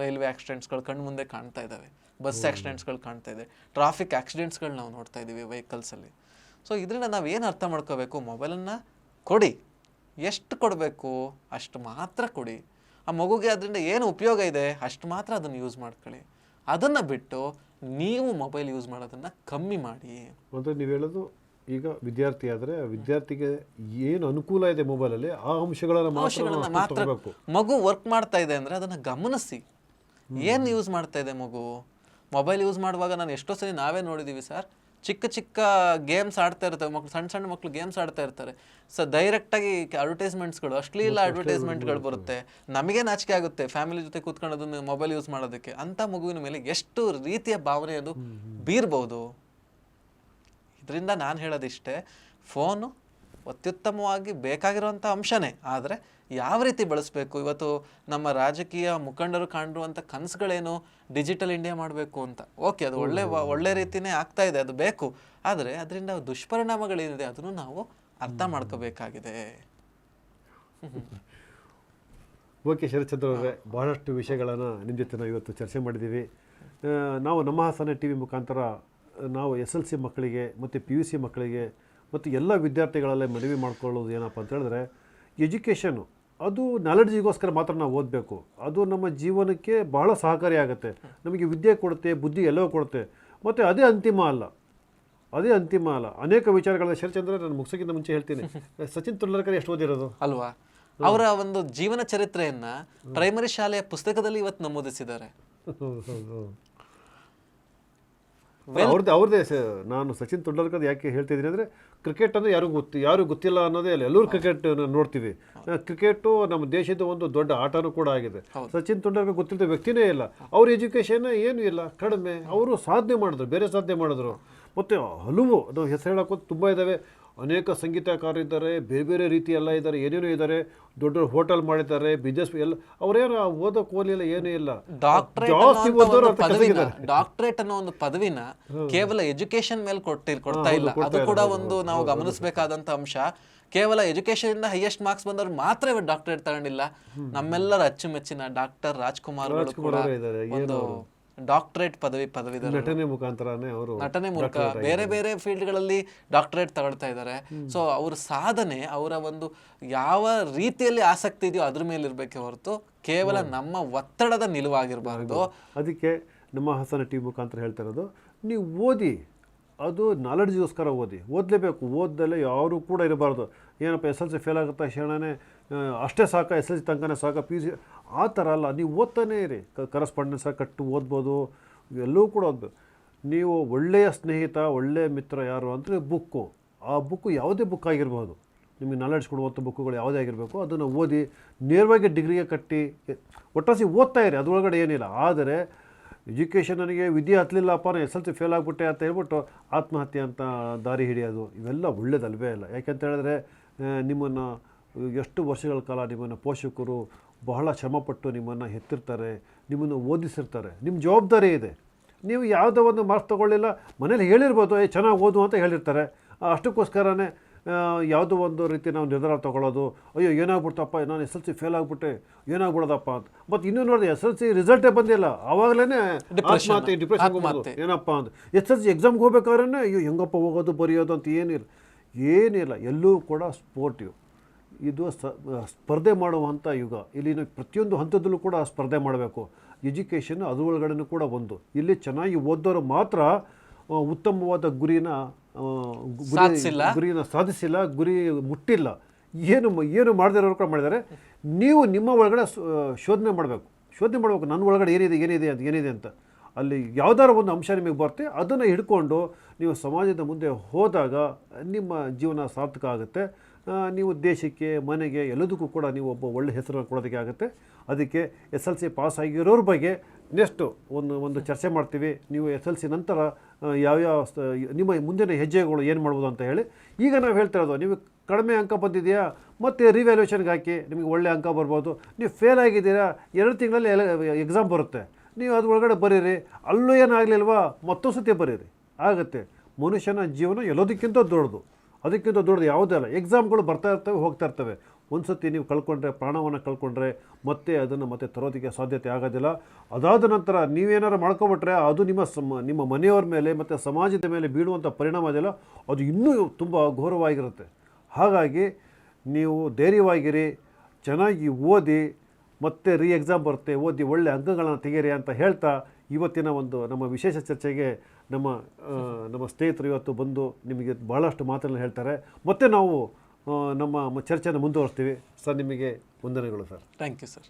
ರೈಲ್ವೆ ಆಕ್ಸಿಡೆಂಟ್ಸ್ಗಳು ಕಣ್ಣು ಮುಂದೆ ಕಾಣ್ತಾ ಇದ್ದಾವೆ ಬಸ್ ಆಕ್ಸಿಡೆಂಟ್ಸ್ಗಳು ಕಾಣ್ತಾ ಇದೆ. ಟ್ರಾಫಿಕ್ ಆಕ್ಸಿಡೆಂಟ್ಸ್ಗಳು ನಾವು ನೋಡ್ತಾ ಇದ್ದೀವಿ ವೆಹಿಕಲ್ಸಲ್ಲಿ ಸೊ ಇದರಿಂದ ನಾವು ಏನು ಅರ್ಥ ಮಾಡ್ಕೋಬೇಕು? ಮೊಬೈಲನ್ನು ಕೊಡಿ. ಎಷ್ಟು ಕೊಡಬೇಕು? ಅಷ್ಟು ಮಾತ್ರ ಕೊಡಿ. ಆ ಮಗುಗೆ ಅದರಿಂದ ಏನು ಉಪಯೋಗ ಇದೆ? ಅಷ್ಟು ಮಾತ್ರ ಅದನ್ನು ಯೂಸ್ ಮಾಡ್ಕೊಳ್ಳಿ. ಅದನ್ನು ಬಿಟ್ಟು ನೀವು ಮೊಬೈಲ್ ಯೂಸ್ ಮಾಡೋದನ್ನು ಕಮ್ಮಿ ಮಾಡಿ. ಅಂದರೆ ನೀವು ಹೇಳೋದು ಈಗ ವಿದ್ಯಾರ್ಥಿ ಆದರೆ ವಿದ್ಯಾರ್ಥಿಗೆ ಏನು ಅನುಕೂಲ ಇದೆ ಮೊಬೈಲಲ್ಲಿ ಆ ಅಂಶಗಳನ್ನು ಮಾತ್ರ ಅಂಶಗಳನ್ನ ಮಾತ್ರ ತಗೋಬೇಕು. ಮಗು ವರ್ಕ್ ಮಾಡ್ತಾ ಇದೆ ಅಂದರೆ ಅದನ್ನ ಗಮನಿಸಿ. ಏನು ಯೂಸ್ ಮಾಡ್ತಾ ಇದೆ ಮಗು? ಮೊಬೈಲ್ ಯೂಸ್ ಮಾಡುವಾಗ ನಾನು ಎಷ್ಟೋ ಸರಿ ನಾವೇ ನೋಡಿದ್ದೀವಿ ಸರ್ ಚಿಕ್ಕ ಚಿಕ್ಕ ಗೇಮ್ಸ್ ಆಡ್ತಾ ಇರ್ತವೆ ಮಕ್ಳು ಸಣ್ಣ ಸಣ್ಣ ಮಕ್ಳು ಗೇಮ್ಸ್ ಆಡ್ತಾ ಇರ್ತಾರೆ. ಸೊ ಡೈರೆಕ್ಟಾಗಿ ಅಡ್ವರ್ಟೈಸ್ಮೆಂಟ್ಸ್ಗಳು ಅಶ್ಲೀಲ ಅಡ್ವರ್ಟೈಸ್ಮೆಂಟ್ಗಳು ಬರುತ್ತೆ. ನಮಗೆ ನಾಚಿಕೆ ಆಗುತ್ತೆ ಫ್ಯಾಮಿಲಿ ಜೊತೆ ಕೂತ್ಕೊಂಡು ಅದನ್ನು ಮೊಬೈಲ್ ಯೂಸ್ ಮಾಡೋದಕ್ಕೆ. ಅಂತ ಮಗುವಿನ ಮೇಲೆ ಎಷ್ಟು ರೀತಿಯ ಭಾವನೆ ಅದು ಬೀರ್ಬೋದು? ಇದರಿಂದ ನಾನು ಹೇಳೋದಿಷ್ಟೇ ಫೋನು ಅತ್ಯುತ್ತಮವಾಗಿ ಬೇಕಾಗಿರುವಂಥ ಅಂಶನೇ. ಆದರೆ ಯಾವ ರೀತಿ ಬಳಸಬೇಕು? ಇವತ್ತು ನಮ್ಮ ರಾಜಕೀಯ ಮುಖಂಡರು ಕಾಣಿರುವಂಥ ಕನಸುಗಳೇನು ಡಿಜಿಟಲ್ ಇಂಡಿಯಾ ಮಾಡಬೇಕು ಅಂತ? ಓಕೆ ಅದು ಒಳ್ಳೆ ಒಳ್ಳೆ ರೀತಿನೇ ಆಗ್ತಾ ಇದೆ ಅದು ಬೇಕು. ಆದರೆ ಅದರಿಂದ ದುಷ್ಪರಿಣಾಮಗಳೇನಿದೆ ಅದನ್ನು ನಾವು ಅರ್ಥ ಮಾಡ್ಕೋಬೇಕಾಗಿದೆ. [laughs] ಓಕೆ ಶರತ್ಚಂದ್ರ ಅವರೇ ಬಹಳಷ್ಟು ವಿಷಯಗಳನ್ನು ನಿಮ್ಮ ಜೊತೆ ನಾವು ಇವತ್ತು ಚರ್ಚೆ ಮಾಡಿದ್ದೀವಿ. ನಾವು ನಮ್ಮ ಹಾಸನ ಟಿ ವಿ ಮುಖಾಂತರ ನಾವು ಎಸ್ ಎಲ್ ಸಿ ಮಕ್ಕಳಿಗೆ ಮತ್ತು ಪಿ ಯು ಸಿ ಮಕ್ಕಳಿಗೆ ಮತ್ತು ಎಲ್ಲ ವಿದ್ಯಾರ್ಥಿಗಳಲ್ಲೇ ಮನವಿ ಮಾಡ್ಕೊಳ್ಳೋದು ಏನಪ್ಪ ಅಂತ ಹೇಳಿದ್ರೆ ಎಜುಕೇಷನು ಅದು ನಾಲೆಡ್ಜಿಗೋಸ್ಕರ ಮಾತ್ರ ನಾವು ಓದಬೇಕು. ಅದು ನಮ್ಮ ಜೀವನಕ್ಕೆ ಬಹಳ ಸಹಕಾರಿಯಾಗುತ್ತೆ ನಮಗೆ ವಿದ್ಯೆ ಕೊಡುತ್ತೆ ಬುದ್ಧಿ ಎಲ್ಲವೂ ಕೊಡುತ್ತೆ. ಮತ್ತು ಅದೇ ಅಂತಿಮ ಅಲ್ಲ. ಅದೇ ಅಂತಿಮ ಅಲ್ಲ. ಅನೇಕ ವಿಚಾರಗಳ ಶರಚಂದ್ರ ನಾನು ಮುಗಿಸೋಕ್ಕಿಂತ ಮುಂಚೆ ಹೇಳ್ತೀನಿ. ಸಚಿನ್ ತೆಂಡೂಲ್ಕರ್ ಎಷ್ಟು ಓದಿರೋದು? ಅಲ್ವಾ? ಅವರ ಒಂದು ಜೀವನ ಚರಿತ್ರೆಯನ್ನು ಪ್ರೈಮರಿ ಶಾಲೆಯ ಪುಸ್ತಕದಲ್ಲಿ ಇವತ್ತು ನಮೂದಿಸಿದ್ದಾರೆ. ಅವ್ರದ್ದು ಅವ್ರದ್ದೇ ನಾನು ಸಚಿನ್ ತೆಂಡೂಲ್ಕರ್ ಯಾಕೆ ಹೇಳ್ತಿದ್ದೀನಿ ಅಂದರೆ ಕ್ರಿಕೆಟ್ ಅಂದರೆ ಯಾರಿಗೂ ಗೊತ್ತು ಯಾರಿಗೂ ಗೊತ್ತಿಲ್ಲ ಅನ್ನೋದೇ ಅಲ್ಲ. ಎಲ್ಲರೂ ಕ್ರಿಕೆಟ್ ನೋಡ್ತೀವಿ. ಕ್ರಿಕೆಟು ನಮ್ಮ ದೇಶದ ಒಂದು ದೊಡ್ಡ ಆಟನೂ ಕೂಡ ಆಗಿದೆ. ಸಚಿನ್ ತೆಂಡೂಲ್ಕರ್ ಗೊತ್ತಿಲ್ಲದ ವ್ಯಕ್ತಿನೇ ಇಲ್ಲ. ಅವ್ರ ಎಜುಕೇಷನ್ ಏನೂ ಇಲ್ಲ. ಕಡಿಮೆ. ಅವರು ಸಾಧನೆ ಮಾಡಿದ್ರು. ಬೇರೆ ಸಾಧನೆ ಮಾಡಿದ್ರು. ಮತ್ತು ಹಲವು ನಾವು ಹೆಸರು ಹೇಳೋಕೆ ತುಂಬ ಇದ್ದಾವೆ ಅನೇಕ ಸಂಗೀತಕಾರರು ಇದ್ದಾರೆ ಬೇರೆ ಬೇರೆ ರೀತಿ ಎಲ್ಲ ಇದ್ದಾರೆ ಏನೇನೋ ಇದ್ದಾರೆ ದೊಡ್ಡ ದೊಡ್ಡ ಹೋಟೆಲ್ ಮಾಡಿದ್ದಾರೆ ಬಿಸ್ನೆಸ್ ಎಲ್ಲ ಅವರೇನು ಓದೋಕೆ ಹೋಗಲಿಲ್ಲ ಏನೂ ಇಲ್ಲ. ಡಾಕ್ಟ್ರೇಟ್ ಅನ್ನೋ ಒಂದು ಪದವಿನ ಕೇವಲ ಎಜುಕೇಶನ್ ಮೇಲೆ ಕೊಟ್ಟಿ ಕೊಡ್ತಾ ಇಲ್ಲ. ಅದು ಕೂಡ ಒಂದು ನಾವು ಗಮನಿಸಬೇಕಾದಂತ ಅಂಶ. ಕೇವಲ ಎಜುಕೇಶನ್ ಇಂದ ಹೈಯೆಸ್ಟ್ ಮಾರ್ಕ್ಸ್ ಬಂದವರು ಮಾತ್ರ ಇವರು ಡಾಕ್ಟರೇಟ್ ತಗೊಂಡಿಲ್ಲ ನಮ್ಮೆಲ್ಲರ ಅಚ್ಚುಮೆಚ್ಚಿನ ಡಾಕ್ಟರ್ ರಾಜ್ಕುಮಾರ್ ಒಂದು ಡಾಕ್ಟರೇಟ್ ಪದವಿ ಪದವೀಧರ ನಟನೆ ಮುಖಾಂತರನೇ ಅವರು ನಟನೆ ಮೂಲಕ ಬೇರೆ ಬೇರೆ ಫೀಲ್ಡ್ಗಳಲ್ಲಿ ಡಾಕ್ಟರೇಟ್ ತಗೊಳ್ತಾ ಇದ್ದಾರೆ. ಸೊ ಅವ್ರ ಸಾಧನೆ ಅವರ ಒಂದು ಯಾವ ರೀತಿಯಲ್ಲಿ ಆಸಕ್ತಿ ಇದೆಯೋ ಅದ್ರ ಮೇಲೆ ಇರಬೇಕೆ ಹೊರತು ಕೇವಲ ನಮ್ಮ ಒತ್ತಡದ ನಿಲುವಾಗಿರಬಾರ್ದು. ಅದಕ್ಕೆ ನಮ್ಮ ಹಸನ ಟಿ ಮುಖಾಂತರ ಹೇಳ್ತಾ ಇರೋದು ನೀವು ಓದಿ ಅದು ನಾಲೆಡ್ಜ್ಗೋಸ್ಕರ ಓದಿ. ಓದಲೇಬೇಕು. ಓದ್ದಲ್ಲೇ ಯಾರು ಕೂಡ ಇರಬಾರ್ದು. ಏನಪ್ಪ ಎಸ್ ಎಲ್ ಸಿ ಫೇಲ್ ಆಗುತ್ತಾ ಶರಣನೇ ಅಷ್ಟೇ ಸಾಕ ಎಸ್ ಎಲ್ ಸಿ ತನಕನೇ ಸಾಕ ಪಿ ಯು ಸಿ ಆ ಥರ ಅಲ್ಲ, ನೀವು ಓದ್ತಾನೇ ಇರಿ. ಕರೆಸ್ಪಾಂಡೆನ್ಸ ಕಟ್ಟು ಓದ್ಬೋದು, ಎಲ್ಲವೂ ಕೂಡ ಓದ್ಬೋದು. ನೀವು ಒಳ್ಳೆಯ ಸ್ನೇಹಿತ, ಒಳ್ಳೆಯ ಮಿತ್ರ ಯಾರು ಅಂದರೆ ಬುಕ್ಕು. ಆ ಬುಕ್ಕು ಯಾವುದೇ ಬುಕ್ ಆಗಿರ್ಬೋದು. ನಿಮಗೆ ನಾಲೆಡ್ಜ್ ಕೊಡುವಂಥ ಬುಕ್ಕುಗಳು ಯಾವುದೇ ಆಗಿರಬೇಕು, ಅದನ್ನು ಓದಿ ನೇರವಾಗಿ ಡಿಗ್ರಿಗೆ ಕಟ್ಟಿ ಒಟ್ಟಾಸಿ ಓದ್ತಾ ಇರಿ, ಅದರೊಳಗಡೆ ಏನಿಲ್ಲ. ಆದರೆ ಎಜುಕೇಷನ್ ನನಗೆ ವಿದ್ಯೆ ಹತ್ತಲಿಲ್ಲಪ್ಪ ನಾನು ಎಸ್ ಎಲ್ ಸಿ ಫೇಲ್ ಆಗಿಬಿಟ್ಟೆ ಅಂತ ಹೇಳ್ಬಿಟ್ಟು ಆತ್ಮಹತ್ಯೆ ಅಂತ ದಾರಿ ಹಿಡಿಯೋದು, ಇವೆಲ್ಲ ಒಳ್ಳೇದಲ್ವೇ ಇಲ್ಲ ಯಾಕೆಂತ ಹೇಳಿದ್ರೆ ನಿಮ್ಮನ್ನು ಎಷ್ಟು ವರ್ಷಗಳ ಕಾಲ ನಿಮ್ಮನ್ನು ಪೋಷಕರು ಬಹಳ ಶ್ರಮಪಟ್ಟು ನಿಮ್ಮನ್ನು ಹೆತ್ತಿರ್ತಾರೆ ನಿಮ್ಮನ್ನು ಓದಿಸಿರ್ತಾರೆ. ನಿಮ್ಮ ಜವಾಬ್ದಾರಿ ಇದೆ. ನೀವು ಯಾವುದೋ ಒಂದು ಮಾರ್ಕ್ಸ್ ತೊಗೊಳ್ಳಿಲ್ಲ ಮನೇಲಿ ಹೇಳಿರ್ಬೋದು ಏ ಚೆನ್ನಾಗಿ ಓದು ಅಂತ ಹೇಳಿರ್ತಾರೆ. ಅಷ್ಟಕ್ಕೋಸ್ಕರನೇ ಯಾವುದೋ ಒಂದು ರೀತಿ ನಾವು ನಿರ್ಧಾರ ತೊಗೊಳ್ಳೋದು ಅಯ್ಯೋ ಏನಾಗ್ಬಿಡ್ತಪ್ಪ ನಾನು ಎಸ್ ಎಲ್ ಸಿ ಫೇಲ್ ಆಗಿಬಿಟ್ಟೆ ಏನಾಗ್ಬಿಡೋದಪ್ಪ ಅಂತ. ಮತ್ತು ಇನ್ನೂ ನೋಡಿದೆ ಎಸ್ ಎಲ್ ಸಿ ರಿಸಲ್ಟೇ ಬಂದಿಲ್ಲ. ಆವಾಗಲೇ ಆತ್ಮಹತ್ಯೆ ಡಿಪ್ರೆಷನ್. ಏನಪ್ಪ ಅಂತ ಎಸ್ ಎಲ್ ಸಿ ಎಕ್ಸಾಮ್ಗೆ ಹೋಗ್ಬೇಕಾದ್ರೆ ಅಯ್ಯೋ ಹೆಂಗಪ್ಪ ಹೋಗೋದು ಬರೆಯೋದು ಅಂತ ಏನಿಲ್ಲ. ಏನಿಲ್ಲ. ಎಲ್ಲೂ ಕೂಡ ಸ್ಪೋರ್ಟಿವ್ ಇದು ಸ್ಪರ್ಧೆ ಮಾಡುವಂಥ ಯುಗ. ಇಲ್ಲಿನ ಪ್ರತಿಯೊಂದು ಹಂತದಲ್ಲೂ ಕೂಡ ಸ್ಪರ್ಧೆ ಮಾಡಬೇಕು. ಎಜುಕೇಷನ್ ಅದು ಒಳಗಡೆನೂ ಕೂಡ ಒಂದು. ಇಲ್ಲಿ ಚೆನ್ನಾಗಿ ಓದೋರು ಮಾತ್ರ ಉತ್ತಮವಾದ ಗುರಿನ ಗುರಿ- ಗುರಿನ ಸಾಧಿಸಿಲ್ಲ ಗುರಿ ಮುಟ್ಟಿಲ್ಲ. ಏನು ಏನು ಮಾಡದಿರೋರು ಕೂಡ ಮಾಡಿದ್ದಾರೆ ನೀವು ನಿಮ್ಮ ಒಳಗಡೆ ಶೋಧನೆ ಮಾಡಬೇಕು. ಶೋಧನೆ ಮಾಡಬೇಕು. ನನ್ನ ಒಳಗಡೆ ಏನಿದೆ ಏನಿದೆ ಅಂತ ಏನಿದೆ ಅಂತ. ಅಲ್ಲಿ ಯಾವ್ದಾರ ಒಂದು ಅಂಶ ನಿಮಗೆ ಬರುತ್ತೆ. ಅದನ್ನು ಹಿಡ್ಕೊಂಡು ನೀವು ಸಮಾಜದ ಮುಂದೆ ಹೋದಾಗ ನಿಮ್ಮ ಜೀವನ ಸಾರ್ಥಕ ಆಗುತ್ತೆ. ನೀವು ದೇಶಕ್ಕೆ, ಮನೆಗೆ, ಎಲ್ಲದಕ್ಕೂ ಕೂಡ ನೀವು ಒಬ್ಬ ಒಳ್ಳೆ ಹೆಸರನ್ನು ಕೊಡೋದಕ್ಕೆ ಆಗುತ್ತೆ. ಅದಕ್ಕೆ ಎಸ್ ಎಲ್ ಸಿ ಪಾಸ್ ಆಗಿರೋರ ಬಗ್ಗೆ ನೆಕ್ಸ್ಟು ಒಂದು ಒಂದು ಚರ್ಚೆ ಮಾಡ್ತೀವಿ. ನೀವು ಎಸ್ ಎಲ್ ಸಿ ನಂತರ ಯಾವ್ಯಾವ ನಿಮ್ಮ ಮುಂದಿನ ಹೆಜ್ಜೆಗಳು ಏನು ಮಾಡ್ಬೋದು ಅಂತ ಹೇಳಿ. ಈಗ ನಾವು ಹೇಳ್ತಾ ಇರೋದು, ನೀವು ಕಡಿಮೆ ಅಂಕ ಬಂದಿದೆಯಾ ಮತ್ತು ರಿವ್ಯಾಲ್ಯೂಷನ್ಗೆ ಹಾಕಿ, ನಿಮಗೆ ಒಳ್ಳೆ ಅಂಕ ಬರ್ಬೋದು. ನೀವು ಫೇಲ್ ಆಗಿದ್ದೀರಾ? ಎರಡು ತಿಂಗಳಲ್ಲಿ ಎಕ್ಸಾಮ್ ಬರುತ್ತೆ. ನೀವು ಅದ್ರ ಒಳಗಡೆ ಬರೀರಿ. ಅಲ್ಲೂ ಏನಾಗಲಿಲ್ವಾ? ಮತ್ತೊಂದು ಸತಿ ಬರೀರಿ. ಆಗುತ್ತೆ. ಮನುಷ್ಯನ ಜೀವನ ಎಲ್ಲೋದಕ್ಕಿಂತ ದೊಡ್ಡದು. ಅದಕ್ಕಿಂತ ದೊಡ್ಡದು ಯಾವುದೇ ಅಲ್ಲ. ಎಕ್ಸಾಮ್ಗಳು ಬರ್ತಾ ಇರ್ತವೆ, ಹೋಗ್ತಾ ಇರ್ತವೆ. ಒಂದು ಸತಿ ನೀವು ಕಳ್ಕೊಂಡ್ರೆ, ಪ್ರಾಣವನ್ನು ಕಳ್ಕೊಂಡ್ರೆ ಮತ್ತೆ ಅದನ್ನು ಮತ್ತೆ ತರೋದಕ್ಕೆ ಸಾಧ್ಯತೆ ಆಗೋದಿಲ್ಲ. ಅದಾದ ನಂತರ ನೀವೇನಾರು ಮಾಡ್ಕೊಬಿಟ್ರೆ ಅದು ನಿಮ್ಮ ಸಮ, ನಿಮ್ಮ ಮನೆಯವ್ರ ಮೇಲೆ ಮತ್ತು ಸಮಾಜದ ಮೇಲೆ ಬೀಳುವಂಥ ಪರಿಣಾಮ ಇದೆಯಲ್ಲ ಅದು ಇನ್ನೂ ತುಂಬ ಘೋರವಾಗಿರುತ್ತೆ. ಹಾಗಾಗಿ ನೀವು ಧೈರ್ಯವಾಗಿರಿ, ಚೆನ್ನಾಗಿ ಓದಿ, ಮತ್ತೆ ರೀ ಎಕ್ಸಾಮ್ ಬರುತ್ತೆ, ಓದಿ ಒಳ್ಳೆ ಅಂಕಗಳನ್ನು ತೆಗೀರಿ ಅಂತ ಹೇಳ್ತಾ ಇವತ್ತಿನ ಒಂದು ನಮ್ಮ ವಿಶೇಷ ಚರ್ಚೆಗೆ ನಮ್ಮ ನಮ್ಮ ಸ್ನೇಹಿತರು ಇವತ್ತು ಬಂದು ನಿಮಗೆ ಭಾಳಷ್ಟು ಮಾತನ್ನು ಹೇಳ್ತಾರೆ. ಮತ್ತೆ ನಾವು ನಮ್ಮ ಚರ್ಚೆಯನ್ನು ಮುಂದುವರಿಸ್ತೀವಿ. ಸರ್, ನಿಮಗೆ ವಂದನೆಗಳು ಸರ್. Thank you sir.